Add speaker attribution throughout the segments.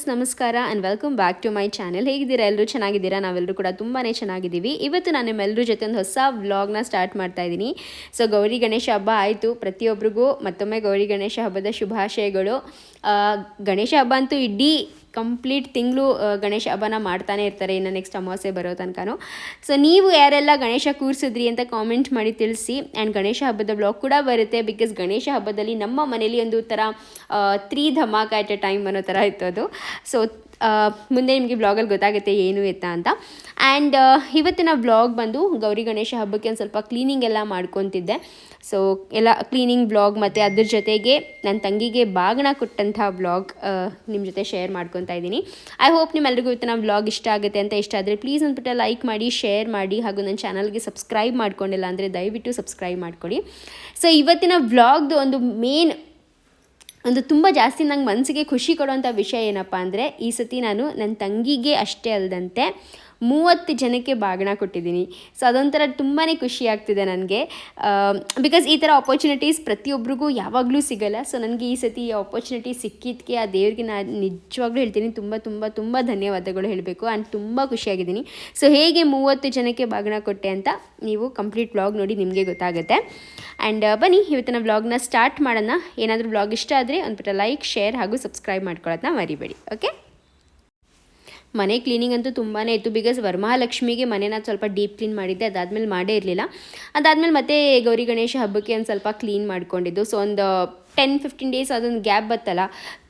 Speaker 1: Friends, ನಮಸ್ಕಾರ and welcome back to my channel ಹೇಗಿದ್ದೀರಾ? ಎಲ್ಲರೂ ಚೆನ್ನಾಗಿದ್ದೀರಾ? ನಾವೆಲ್ಲರೂ ಕೂಡ ತುಂಬಾ ಚೆನ್ನಾಗಿದ್ದೀವಿ. ಇವತ್ತು ನಾನು ನಿಮ್ಮೆಲ್ಲರ ಜೊತೆ ಒಂದು ಹೊಸ ವ್ಲಾಗ್ನ ಸ್ಟಾರ್ಟ್ ಮಾಡ್ತಾ ಇದ್ದೀನಿ. ಸೊ ಗೌರಿ ಗಣೇಶ ಹಬ್ಬ ಆಯಿತು. ಪ್ರತಿಯೊಬ್ಬರಿಗೂ ಮತ್ತೊಮ್ಮೆ ಗೌರಿ ಗಣೇಶ ಹಬ್ಬದ ಶುಭಾಶಯಗಳು. ಗಣೇಶ ಹಬ್ಬ ಅಂತೂ ಇಡೀ ಕಂಪ್ಲೀಟ್ ತಿಂಗಳು ಗಣೇಶ ಹಬ್ಬನ ಮಾಡ್ತಾನೆ ಇರ್ತಾರೆ ಇನ್ನು ನೆಕ್ಸ್ಟ್ ಅಮಾವಾಸ್ಯೆ ಬರೋ ತನಕನೂ. ಸೊ ನೀವು ಯಾರೆಲ್ಲ ಗಣೇಶ ಕೂರಿಸಿದ್ರಿ ಅಂತ ಕಾಮೆಂಟ್ ಮಾಡಿ ತಿಳಿಸಿ. ಆ್ಯಂಡ್ ಗಣೇಶ ಹಬ್ಬದ ಬ್ಲಾಗ್ ಕೂಡ ಬರುತ್ತೆ ಬಿಕಾಸ್ ಗಣೇಶ ಹಬ್ಬದಲ್ಲಿ ನಮ್ಮ ಮನೇಲಿ ಒಂದು ಥರ ತ್ರೀ ಧಮಾಕ ಅಟ್ ಎ ಟೈಮ್ ಅನ್ನೋ ಥರ ಇತ್ತು ಅದು. ಸೊ ಮುಂದೆ ನಿಮಗೆ ಬ್ಲಾಗಲ್ಲಿ ಗೊತ್ತಾಗುತ್ತೆ ಏನು ಎತ್ತ ಅಂತ. ಆ್ಯಂಡ್ ಇವತ್ತಿನ ಬ್ಲಾಗ್ ಬಂದು ಗೌರಿ ಗಣೇಶ ಹಬ್ಬಕ್ಕೆ ಒಂದು ಸ್ವಲ್ಪ ಕ್ಲೀನಿಂಗ್ ಎಲ್ಲ ಮಾಡ್ಕೊತಿದ್ದೆ. ಸೊ ಎಲ್ಲ ಕ್ಲೀನಿಂಗ್ ಬ್ಲಾಗ್ ಮತ್ತು ಅದ್ರ ಜೊತೆಗೆ ನನ್ನ ತಂಗಿಗೆ ಬಾಗಣ ಕೊಟ್ಟಂಥ ಬ್ಲಾಗ್ ನಿಮ್ಮ ಜೊತೆ ಶೇರ್ ಮಾಡ್ಕೊತಾ ಇದ್ದೀನಿ. ಐ ಹೋಪ್ ನಿಮ್ಮೆಲ್ರಿಗೂ ಇವತ್ತಿನ ಬ್ಲಾಗ್ ಇಷ್ಟ ಆಗುತ್ತೆ ಅಂತ ಇಷ್ಟ ಆದರೆ ಪ್ಲೀಸ್ ಅಂದ್ಬಿಟ್ಟು ಲೈಕ್ ಮಾಡಿ ಶೇರ್ ಮಾಡಿ ಹಾಗೂ ನನ್ನ ಚಾನಲ್ಗೆ ಸಬ್ಸ್ಕ್ರೈಬ್ ಮಾಡ್ಕೊಂಡಿಲ್ಲ ಅಂದರೆ ದಯವಿಟ್ಟು ಸಬ್ಸ್ಕ್ರೈಬ್ ಮಾಡ್ಕೊಳ್ಳಿ ಸೊ ಇವತ್ತಿನ ಬ್ಲಾಗ್ದು ಒಂದು ಮೇನ್ ಒಂದು ತುಂಬ ಜಾಸ್ತಿ ನಂಗೆ ಮನಸ್ಸಿಗೆ ಖುಷಿ ಕೊಡುವಂಥ ವಿಷಯ ಏನಪ್ಪ ಅಂದರೆ ಈ ಸತಿ ನಾನು ನನ್ನ ತಂಗಿಗೆ ಅಷ್ಟೇ ಅಲ್ಲದಂತೆ ಮೂವತ್ತು ಜನಕ್ಕೆ ಬಾಗಣ ಕೊಟ್ಟಿದ್ದೀನಿ. ಸೊ ಅದೊಂಥರ ತುಂಬಾ ಖುಷಿ ಆಗ್ತಿದೆ ನನಗೆ. ಬಿಕಾಸ್ ಈ ಥರ ಆಪರ್ಚುನಿಟೀಸ್ ಪ್ರತಿಯೊಬ್ಬರಿಗೂ ಯಾವಾಗಲೂ ಸಿಗಲ್ಲ. ಸೊ ನನಗೆ ಈ ಸತಿ ಈ ಆಪರ್ಚುನಿಟಿ ಸಿಕ್ಕಿದ್ದಕ್ಕೆ ಆ ದೇವ್ರಿಗೆ ನಾನು ನಿಜವಾಗ್ಲೂ ಹೇಳ್ತೀನಿ. ತುಂಬ ತುಂಬ ತುಂಬ ಧನ್ಯವಾದಗಳು ಹೇಳಬೇಕು. ಆ್ಯಂಡ್ ತುಂಬ ಖುಷಿಯಾಗಿದ್ದೀನಿ ಸೊ ಹೇಗೆ ಮೂವತ್ತು ಜನಕ್ಕೆ ಬಾಗಣ ಕೊಟ್ಟೆ ಅಂತ ನೀವು ಕಂಪ್ಲೀಟ್ ವ್ಲಾಗ್ ನೋಡಿ ನಿಮಗೆ ಗೊತ್ತಾಗುತ್ತೆ. ಆ್ಯಂಡ್ ಬನ್ನಿ, ಇವತ್ತಿನ ವ್ಲಾಗ್ನ ಸ್ಟಾರ್ಟ್ ಮಾಡೋಣ. ಏನಾದರೂ ವ್ಲಾಗ್ ಇಷ್ಟ ಆದರೆ ಒಂದು ಲೈಕ್ ಶೇರ್ ಹಾಗೂ ಸಬ್ಸ್ಕ್ರೈಬ್ ಮಾಡ್ಕೊಳ್ಳೋದನ್ನ ಮರಿಬೇಡಿ. ಓಕೆ ಮನೆ ಕ್ಲೀನಿಂಗ್ ಅಂತೂ ತುಂಬಾ ಇತ್ತು. ಬಿಕಾಸ್ ವರಮಹಾಲಕ್ಷ್ಮಿಗೆ ಮನೇನ ಸ್ವಲ್ಪ ಡೀಪ್ ಕ್ಲೀನ್ ಮಾಡಿದ್ದೆ, ಅದಾದ್ಮೇಲೆ ಮಾಡೇ ಇರಲಿಲ್ಲ. ಅದಾದಮೇಲೆ ಮತ್ತೆ ಗೌರಿ ಗಣೇಶ ಹಬ್ಬಕ್ಕೆ ಒಂದು ಸ್ವಲ್ಪ ಕ್ಲೀನ್ ಮಾಡ್ಕೊಂಡಿದ್ದು. ಸೊ ಒಂದು ಟೆನ್ ಫಿಫ್ಟೀನ್ ಡೇಸ್ ಅದೊಂದು ಗ್ಯಾಪ್ ಬತ್ತಲ್ಲ.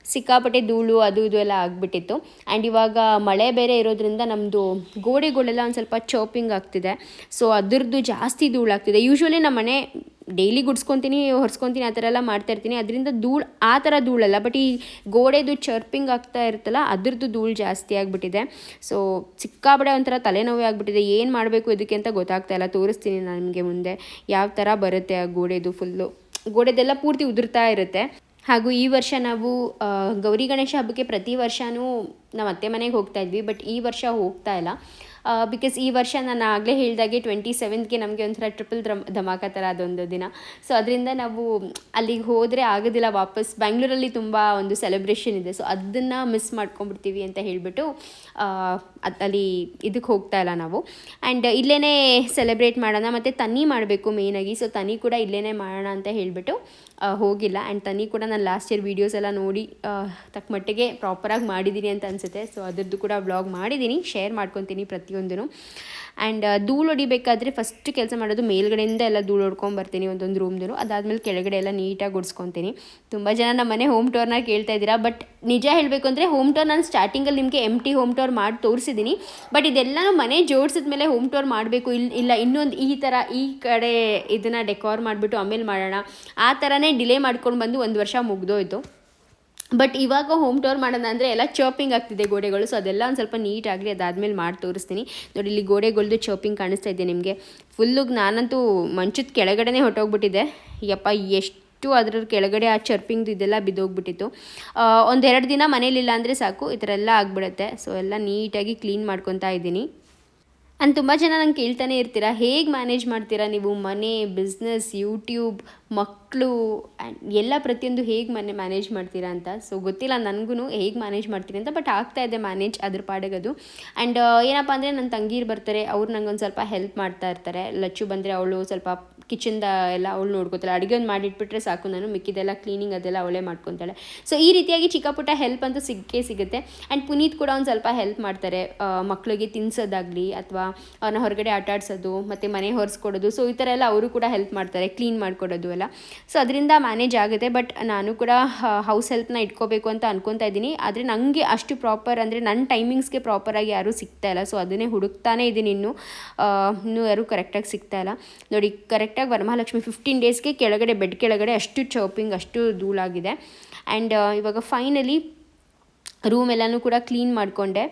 Speaker 1: ಸಿಕ್ಕಾಪಟ್ಟೆ ಧೂಳು, ಅದು, ಇದು ಎಲ್ಲ ಆಗಿಬಿಟ್ಟಿತ್ತು. ಆ್ಯಂಡ್ ಇವಾಗ ಮಳೆ ಬೇರೆ ಇರೋದ್ರಿಂದ ನಮ್ಮದು ಗೋಡೆಗಳೆಲ್ಲ ಒಂದು ಸ್ವಲ್ಪ ಚೋಪಿಂಗ್ ಆಗ್ತಿದೆ. ಸೊ ಅದರದ್ದು ಜಾಸ್ತಿ ಧೂಳು ಆಗ್ತಿದೆ ಯೂಶ್ವಲಿ ನಮ್ಮ ಮನೆ ಡೈಲಿ ಗುಡ್ಸ್ಕೊತೀನಿ, ಹೊರ್ಸ್ಕೊತೀನಿ, ಆ ಥರ ಎಲ್ಲ ಮಾಡ್ತಾ ಇರ್ತೀನಿ. ಅದರಿಂದ ಧೂಳು, ಆ ಥರ ಧೂಳಲ್ಲ, ಬಟ್ ಈ ಗೋಡೆದು ಚರ್ಪಿಂಗ್ ಆಗ್ತಾ ಇರುತ್ತಲ್ಲ, ಅದ್ರದ್ದು ಧೂಳು ಜಾಸ್ತಿ ಆಗಿಬಿಟ್ಟಿದೆ. ಸೊ ಸಿಕ್ಕಾಪಡೆ ಒಂಥರ ತಲೆನೋವೇ ಆಗಿಬಿಟ್ಟಿದೆ. ಏನು ಮಾಡಬೇಕು ಇದಕ್ಕೆ ಅಂತ ಗೊತ್ತಾಗ್ತಾ ಇಲ್ಲ. ತೋರಿಸ್ತೀನಿ ನಿಮಗೆ ಮುಂದೆ. ಯಾವ ಥರ ಬರುತ್ತೆ ಆ ಗೋಡೆದು ಫುಲ್ಲು. ಗೋಡೆದೆಲ್ಲ ಪೂರ್ತಿ ಉದುರ್ತಾ ಇರುತ್ತೆ. ಹಾಗೂ ಈ ವರ್ಷ ನಾವು ಗೌರಿ ಗಣೇಶ ಹಬ್ಬಕ್ಕೆ ಪ್ರತಿ ವರ್ಷವೂ ನಾವು ಅತ್ತೆ ಮನೆಗೆ ಹೋಗ್ತಾ ಇದ್ವಿ, ಬಟ್ ಈ ವರ್ಷ ಹೋಗ್ತಾ ಇಲ್ಲ. ಬಿಕಾಸ್ ಈ ವರ್ಷ ನಾನು ಆಗಲೇ ಹೇಳಿದಾಗೆ ಟ್ವೆಂಟಿ ಸೆವೆಂತ್ಗೆ ನಮಗೆ ಒಂಥರ ಟ್ರಿಪಲ್ ದ್ರಮ್ ಧಮಾಕ ಥರ ಅದೊಂದು ದಿನ. ಸೊ ಅದರಿಂದ ನಾವು ಅಲ್ಲಿಗೆ ಹೋದರೆ ಆಗೋದಿಲ್ಲ ವಾಪಸ್. ಬ್ಯಾಂಗ್ಳೂರಲ್ಲಿ ತುಂಬ ಒಂದು ಸೆಲೆಬ್ರೇಷನ್ ಇದೆ. ಸೊ ಅದನ್ನು ಮಿಸ್ ಮಾಡ್ಕೊಂಡ್ಬಿಡ್ತೀವಿ ಅಂತ ಹೇಳಿಬಿಟ್ಟು ಅಲ್ಲಿ ಇದಕ್ಕೆ ಹೋಗ್ತಾ ಇಲ್ಲ ನಾವು. ಆ್ಯಂಡ್ ಇಲ್ಲೇ ಸೆಲೆಬ್ರೇಟ್ ಮಾಡೋಣ, ಮತ್ತು ತನಿ ಮಾಡಬೇಕು ಮೇಯ್ನಾಗಿ ಸೊ ತನಿ ಕೂಡ ಇಲ್ಲೇ ಮಾಡೋಣ ಅಂತ ಹೇಳಿಬಿಟ್ಟು ಹೋಗಿಲ್ಲ. ಆ್ಯಂಡ್ ತನಿ ಕೂಡ ನಾನು ಲಾಸ್ಟ್ ಇಯರ್ ವೀಡಿಯೋಸ್ ಎಲ್ಲ ನೋಡಿ ತಕ್ಕಮಟ್ಟಿಗೆ ತಕ್ಕ ಮಟ್ಟಿಗೆ ಪ್ರಾಪರಾಗಿ ಮಾಡಿದ್ದೀನಿ ಅಂತ ಅನಿಸುತ್ತೆ. ಸೊ ಅದರದ್ದು ಕೂಡ ವ್ಲಾಗ್ ಮಾಡಿದ್ದೀನಿ ಶೇರ್ ಮಾಡ್ಕೊತೀನಿ ಪ್ರತಿಯೊಂದೂ ಆ್ಯಂಡ್ ಧೂಳು ಹೊಡಿಬೇಕಾದ್ರೆ ಫಸ್ಟ್ ಕೆಲಸ ಮಾಡೋದು ಮೇಲ್ಗಡೆಯಿಂದ ಎಲ್ಲ ಧೂಳು ಹೊಡ್ಕೊಂಬರ್ತೀನಿ ಒಂದೊಂದು ರೂಮ್ದೂ ಅದಾದಮೇಲೆ ಕೆಳಗಡೆ ಎಲ್ಲ ನೀಟಾಗಿ ಗುಡಿಸ್ಕೊತೀನಿ. ತುಂಬ ಜನ ನಮ್ಮ ಮನೆ ಹೋಮ್ ಟೋರ್ನ ಕೇಳ್ತಾ ಇದ್ದೀರಾ ಬಟ್ ನಿಜ ಹೇಳಬೇಕು ಅಂದರೆ ಹೋಮ್ ಟೋರ್ ನಾನು ಸ್ಟಾರ್ಟಿಂಗಲ್ಲಿ ನಿಮಗೆ ಎಂ ಟಿ ಹೋಮ್ ಟೋರ್ ಮಾಡಿ ತೋರಿಸಿದ್ದೀನಿ. ಬಟ್ ಇದೆಲ್ಲನೂ ಮನೆ ಜೋಡಿಸಿದ ಮೇಲೆ ಹೋಮ್ ಟೋರ್ ಮಾಡಬೇಕು ಇಲ್ಲ ಇಲ್ಲ, ಇನ್ನೊಂದು ಈ ಥರ ಈ ಕಡೆ ಇದನ್ನು ಡೆಕೋರ್ ಮಾಡಿಬಿಟ್ಟು ಆಮೇಲೆ ಮಾಡೋಣ. ಆ ಥರನೇ ಡಿಲೇ ಮಾಡ್ಕೊಂಡು ಬಂದು ಒಂದು ವರ್ಷ ಮುಗ್ದೋಯ್ತು. ಬಟ್ ಇವಾಗ ಹೋಮ್ ಟೋರ್ ಮಾಡೋಣ ಅಂದರೆ ಎಲ್ಲ ಚೋಪಿಂಗ್ ಆಗ್ತಿದೆ ಗೋಡೆಗಳು. ಸೊ ಅದೆಲ್ಲ ಒಂದು ಸ್ವಲ್ಪ ನೀಟ್ ಆಗಲಿ ಅದಾದಮೇಲೆ ಮಾಡಿ ತೋರಿಸ್ತೀನಿ. ನೋಡಿ, ಇಲ್ಲಿ ಗೋಡೆಗಳ್ದು ಚಾಪಿಂಗ್ ಕಾಣಿಸ್ತಾ ಇದೆ ನಿಮಗೆ. ಫುಲ್ಲು ನಾನಂತೂ ಮಂಚದ ಕೆಳಗಡೆನೇ ಹೊಟ್ಟೋಗ್ಬಿಟ್ಟಿದೆ ಯಪ್ಪ, ಎಷ್ಟು ಅದ್ರ ಕೆಳಗಡೆ ಆ ಚರ್ಪಿಂಗ್ದು ಇದೆಲ್ಲ ಬಿದ್ದೋಗ್ಬಿಟ್ಟಿತ್ತು. ಒಂದೆರಡು ದಿನ ಮನೇಲಿಲ್ಲ ಅಂದರೆ ಸಾಕು, ಈ ಥರ ಎಲ್ಲ ಆಗಿಬಿಡುತ್ತೆ. ಸೊ ಎಲ್ಲ ನೀಟಾಗಿ ಕ್ಲೀನ್ ಮಾಡ್ಕೊತಾ ಇದ್ದೀನಿ. ಆ್ಯಂಡ್ ತುಂಬ ಜನ ನಂಗೆ ಕೇಳ್ತಾನೆ ಇರ್ತೀರಾ, ಹೇಗೆ ಮ್ಯಾನೇಜ್ ಮಾಡ್ತೀರಾ ನೀವು? ಮನೆ ಬಿಸ್ನೆಸ್ ಯೂಟ್ಯೂಬ್ ಮಕ್ಕಳು ಎಲ್ಲ ಪ್ರತಿಯೊಂದು ಹೇಗೆ ಮನೆ ಮ್ಯಾನೇಜ್ ಮಾಡ್ತೀರಾ ಅಂತ? ಸೊ ಗೊತ್ತಿಲ್ಲ ನನಗೂ ಹೇಗೆ ಮ್ಯಾನೇಜ್ ಮಾಡ್ತೀನಿ ಅಂತ ಬಟ್ ಆಗ್ತಾ ಇದೆ ಮ್ಯಾನೇಜ್ ಅದ್ರ ಪಾಡಗದು. ಆ್ಯಂಡ್ ಏನಪ್ಪ ಅಂದರೆ ನನ್ನ ತಂಗೀರು ಬರ್ತಾರೆ, ಅವ್ರು ನಂಗೆ ಒಂದು ಸ್ವಲ್ಪ ಹೆಲ್ಪ್ ಮಾಡ್ತಾ ಇರ್ತಾರೆ. ಲಚ್ಚು ಬಂದರೆ ಅವಳು ಸ್ವಲ್ಪ ಕಿಚನ್ದ ಎಲ್ಲ ಅವಳು ನೋಡ್ಕೋತಾಳೆ. ಅಡುಗೆ ಒಂದು ಮಾಡಿಟ್ಬಿಟ್ರೆ ಸಾಕು, ನಾನು ಮಿಕ್ಕಿದೆಲ್ಲ ಕ್ಲೀನಿಂಗ್ ಅದೆಲ್ಲ ಅವಳೇ ಮಾಡ್ಕೊತಾಳೆ. ಸೊ ಈ ರೀತಿಯಾಗಿ ಚಿಕ್ಕ ಪುಟ್ಟ ಹೆಲ್ಪ್ ಅಂತೂ ಸಿಕ್ಕೇ ಸಿಗುತ್ತೆ. ಆ್ಯಂಡ್ ಪುನೀತ್ ಕೂಡ ಒಂದು ಸ್ವಲ್ಪ ಹೆಲ್ಪ್ ಮಾಡ್ತಾರೆ. ಮಕ್ಕಳಿಗೆ ತಿನ್ಸೋದಾಗಲಿ ಅಥವಾ ಅವ್ರನ್ನ ಹೊರಗಡೆ ಆಟಾಡ್ಸೋದು, ಮತ್ತು ಮನೆ ಹೊರಿಸ್ಕೊಡೋದು ಸೊ ಈ ಥರ ಎಲ್ಲ ಅವರು ಕೂಡ ಹೆಲ್ಪ್ ಮಾಡ್ತಾರೆ ಕ್ಲೀನ್ ಮಾಡಿಕೊಡೋದು ಎಲ್ಲ. ಸೊ ಅದರಿಂದ ಮ್ಯಾನೇಜ್ ಆಗುತ್ತೆ. ಬಟ್ ನಾನು ಕೂಡ ಹೌಸ್ ಹೆಲ್ಪ್ನ ಇಟ್ಕೋಬೇಕು ಅಂತ ಅನ್ಕೊತಾ ಇದ್ದೀನಿ. ಆದರೆ ನನಗೆ ಅಷ್ಟು ಪ್ರಾಪರ್ ಅಂದರೆ ನನ್ನ ಟೈಮಿಂಗ್ಸ್ಗೆ ಪ್ರಾಪರಾಗಿ ಯಾರೂ ಸಿಗ್ತಾ ಇಲ್ಲ. ಸೊ ಅದನ್ನೇ ಹುಡುಕ್ತಾನೇ ಇದ್ದೀನಿ ಇನ್ನು. ಇನ್ನೂ ಯಾರೂ ಕರೆಕ್ಟಾಗಿ ಸಿಗ್ತಾ ಇಲ್ಲ. ನೋಡಿ ಕರೆಕ್ಟಾಗಿ ವರಮಹಾಲಕ್ಷ್ಮಿ ಫಿಫ್ಟೀನ್ ಡೇಸ್ಗೆ ಕೆಳಗಡೆ ಬೆಡ್ ಕೆಳಗಡೆ ಅಷ್ಟು ಚೌಪಿಂಗ್ ಅಷ್ಟು ಧೂಳಾಗಿದೆ. ಆ್ಯಂಡ್ ಇವಾಗ ಫೈನಲಿ ರೂಮ್ ಎಲ್ಲನೂ ಕೂಡ ಕ್ಲೀನ್ ಮಾಡಿಕೊಂಡೆ.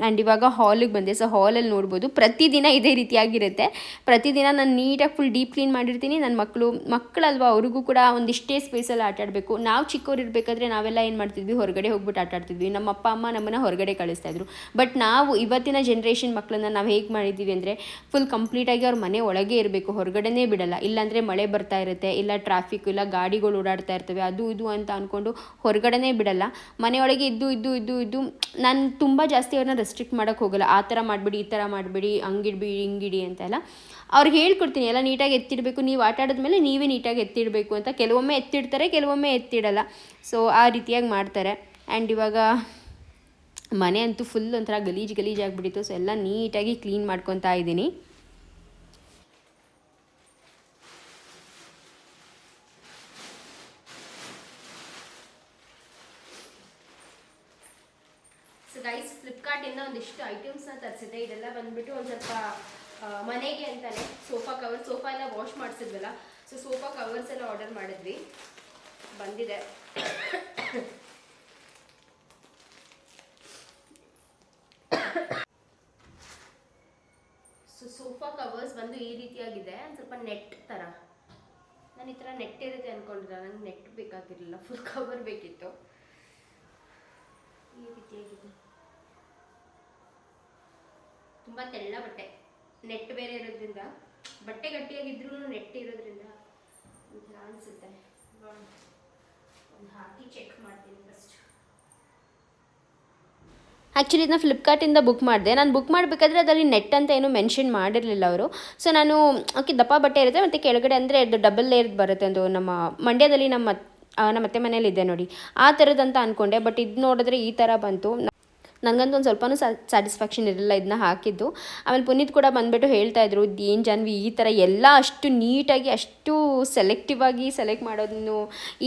Speaker 1: ಆ್ಯಂಡ್ ಇವಾಗ ಹಾಲಿಗೆ ಬಂದೆ. ಸೊ ಹಾಲಲ್ಲಿ ನೋಡ್ಬೋದು. ಪ್ರತಿದಿನ ಇದೇ ರೀತಿಯಾಗಿರುತ್ತೆ. ಪ್ರತಿದಿನ ನಾನು ನೀಟಾಗಿ ಫುಲ್ ಡೀಪ್ ಕ್ಲೀನ್ ಮಾಡಿರ್ತೀನಿ. ನನ್ನ ಮಕ್ಕಳು ಮಕ್ಕಳಲ್ವಾ ಅವ್ರಿಗೂ ಕೂಡ ಒಂದಿಷ್ಟೇ ಸ್ಪೇಸಲ್ಲಿ ಆಟ ಆಡಬೇಕು. ನಾವು ಚಿಕ್ಕವ್ರು ಇರಬೇಕಾದ್ರೆ ನಾವೆಲ್ಲ ಏನು ಮಾಡ್ತಿದ್ವಿ? ಹೊರಗಡೆ ಹೋಗ್ಬಿಟ್ಟು ಆಟ ಆಡ್ತಿದ್ವಿ. ನಮ್ಮ ಅಪ್ಪ, ಅಮ್ಮ ನಮ್ಮನ್ನು ಹೊರಗಡೆ ಕಳಿಸ್ತಾ ಇದ್ರು. ಬಟ್ ನಾವು ಇವತ್ತಿನ ಜನ್ರೇಷನ್ ಮಕ್ಕಳನ್ನ ನಾವು ಹೇಗೆ ಮಾಡಿದ್ದೀವಿ ಅಂದರೆ ಫುಲ್ ಕಂಪ್ಲೀಟಾಗಿ ಅವ್ರ ಮನೆ ಒಳಗೆ ಇರಬೇಕು. ಹೊರಗಡೆನೇ ಬಿಡಲ್ಲ. ಇಲ್ಲಾಂದರೆ ಮಳೆ ಬರ್ತಾ ಇರುತ್ತೆ. ಇಲ್ಲ ಟ್ರಾಫಿಕ್ ಇಲ್ಲ ಗಾಡಿಗಳು ಓಡಾಡ್ತಾ ಇರ್ತವೆ. ಅದು, ಇದು ಅಂತ ಅಂದ್ಕೊಂಡು ಹೊರಗಡೆನೇ ಬಿಡಲ್ಲ. ಮನೆಯೊಳಗೆ ಇದ್ದು ಇದ್ದು ಇದ್ದು ಇದ್ದು, ನಾನು ತುಂಬ ಜಾಸ್ತಿ ಅವ್ರನ್ನ ರೆಸ್ಟ್ರಿಕ್ಟ್ ಮಾಡೋಕ್ಕೆ ಹೋಗಲ್ಲ. ಆ ಥರ ಮಾಡಿಬಿಡಿ, ಈ ಥರ ಮಾಡಿಬಿಡಿ ಹಂಗಿಡ್ಬಿಡಿ ಹಿಂಗಿಡಿ ಅಂತೆಲ್ಲ ಅವ್ರಿಗೆ ಹೇಳ್ಕೊಡ್ತೀನಿ, ಎಲ್ಲ ನೀಟಾಗಿ ಎತ್ತಿಡಬೇಕು. ನೀವು ಆಟ ಆಡಿದ್ಮೇಲೆ ನೀವೇ ನೀಟಾಗಿ ಎತ್ತಿಡಬೇಕು ಅಂತ. ಕೆಲವೊಮ್ಮೆ ಎತ್ತಿಡ್ತಾರೆ, ಕೆಲವೊಮ್ಮೆ ಎತ್ತಿಡಲ್ಲ. ಸೊ ಆ ರೀತಿಯಾಗಿ ಮಾಡ್ತಾರೆ. ಆ್ಯಂಡ್ ಇವಾಗ ಮನೆ ಅಂತೂ ಫುಲ್ ಒಂಥರ ಗಲೀಜು ಗಲೀಜು ಸೊ ಎಲ್ಲ ನೀಟಾಗಿ ಕ್ಲೀನ್ ಮಾಡ್ಕೊತಾ ಇದ್ದೀನಿ. ಒಂದಿಷ್ಟು ಐಟಮ್ಸ್ನ ತರಿಸಿದ್ದೆ. ಇದೆಲ್ಲ ಬಂದ್ಬಿಟ್ಟು ಒಂದು ಸ್ವಲ್ಪ ಮನೆಗೆ ಅಂತಲೇ ಸೋಫಾ ಕವರ್, ಸೋಫಾ ಎಲ್ಲ ವಾಶ್ ಮಾಡಿಸಿದ್ವಲ್ಲ ಸೊ ಸೋಫಾ ಕವರ್ಸ್ ಎಲ್ಲ ಆರ್ಡರ್ ಮಾಡಿದ್ವಿ. ಬಂದಿದೆ. ಸೊ ಸೋಫಾ ಕವರ್ಸ್ ಬಂದು ಈ ರೀತಿಯಾಗಿದೆ. ಒಂದು ಸ್ವಲ್ಪ ನೆಟ್ ಥರ ನಾನು ಈ ಥರ ನೆಟ್ ಇರುತ್ತೆ ಅಂದ್ಕೊಂಡಿದ್ದೆ ನಂಗೆ ನೆಟ್ ಬೇಕಾಗಿರಲಿಲ್ಲ. ಫುಲ್ ಕವರ್ ಬೇಕಿತ್ತು. ಈ ರೀತಿಯಾಗಿದೆ. ತುಂಬ ತೆಳ್ಳ ಬಟ್ಟೆ. ನೆಟ್ ಬೇರೆ ಇರೋದ್ರಿಂದ, ಬಟ್ಟೆ ಗಟ್ಟಿಯಾಗಿದ್ರೂ ನೆಟ್ ಇರೋದ್ರಿಂದ ಅನಿಸುತ್ತೆ. ಹಾಕಿ ಚೆಕ್ ಮಾಡ್ತೀನಿ ಫಸ್ಟ್ ಆ್ಯಕ್ಚುಲಿ ಇದನ್ನ ಫ್ಲಿಪ್ಕಾರ್ಟಿಂದ ಬುಕ್ ಮಾಡಿದೆ. ನಾನು ಬುಕ್ ಮಾಡಬೇಕಾದ್ರೆ ಅದರಲ್ಲಿ ನೆಟ್ ಅಂತ ಏನು ಮೆನ್ಷನ್ ಮಾಡಿರಲಿಲ್ಲ ಅವರು. ಸೊ ನಾನು ಓಕೆ ದಪ್ಪ ಬಟ್ಟೆ ಇರುತ್ತೆ ಮತ್ತು ಕೆಳಗಡೆ ಅಂದರೆ ಅದು ಡಬಲ್ ಲೇಯರ್ದು ಬರುತ್ತೆ. ಅದು ನಮ್ಮ ಮಂಡ್ಯದಲ್ಲಿ ನಮ್ಮ ನಮ್ಮ ಅತ್ತೆ ಮನೇಲಿ ಇದೆ ನೋಡಿ. ಆ ಥರದಂತ ಅಂದ್ಕೊಂಡೆ ಬಟ್ ಇದು ನೋಡಿದ್ರೆ ಈ ಥರ ಬಂತು. ನನಗಂತೂ ಒಂದು ಸ್ವಲ್ಪನೂ ಸ್ಯಾಟಿಸ್ಫ್ಯಾಕ್ಷನ್ ಇರಲಿಲ್ಲ ಇದನ್ನ ಹಾಕಿದ್ದು. ಆಮೇಲೆ ಪುನೀತ್ ಕೂಡ ಬಂದುಬಿಟ್ಟು ಹೇಳ್ತಾ ಇದ್ರು, ಏನು ಜಾನ್ವಿ, ಈ ಥರ ಎಲ್ಲ ಅಷ್ಟು ನೀಟಾಗಿ, ಅಷ್ಟು ಸೆಲೆಕ್ಟಿವ್ ಆಗಿ ಸೆಲೆಕ್ಟ್ ಮಾಡೋದನ್ನು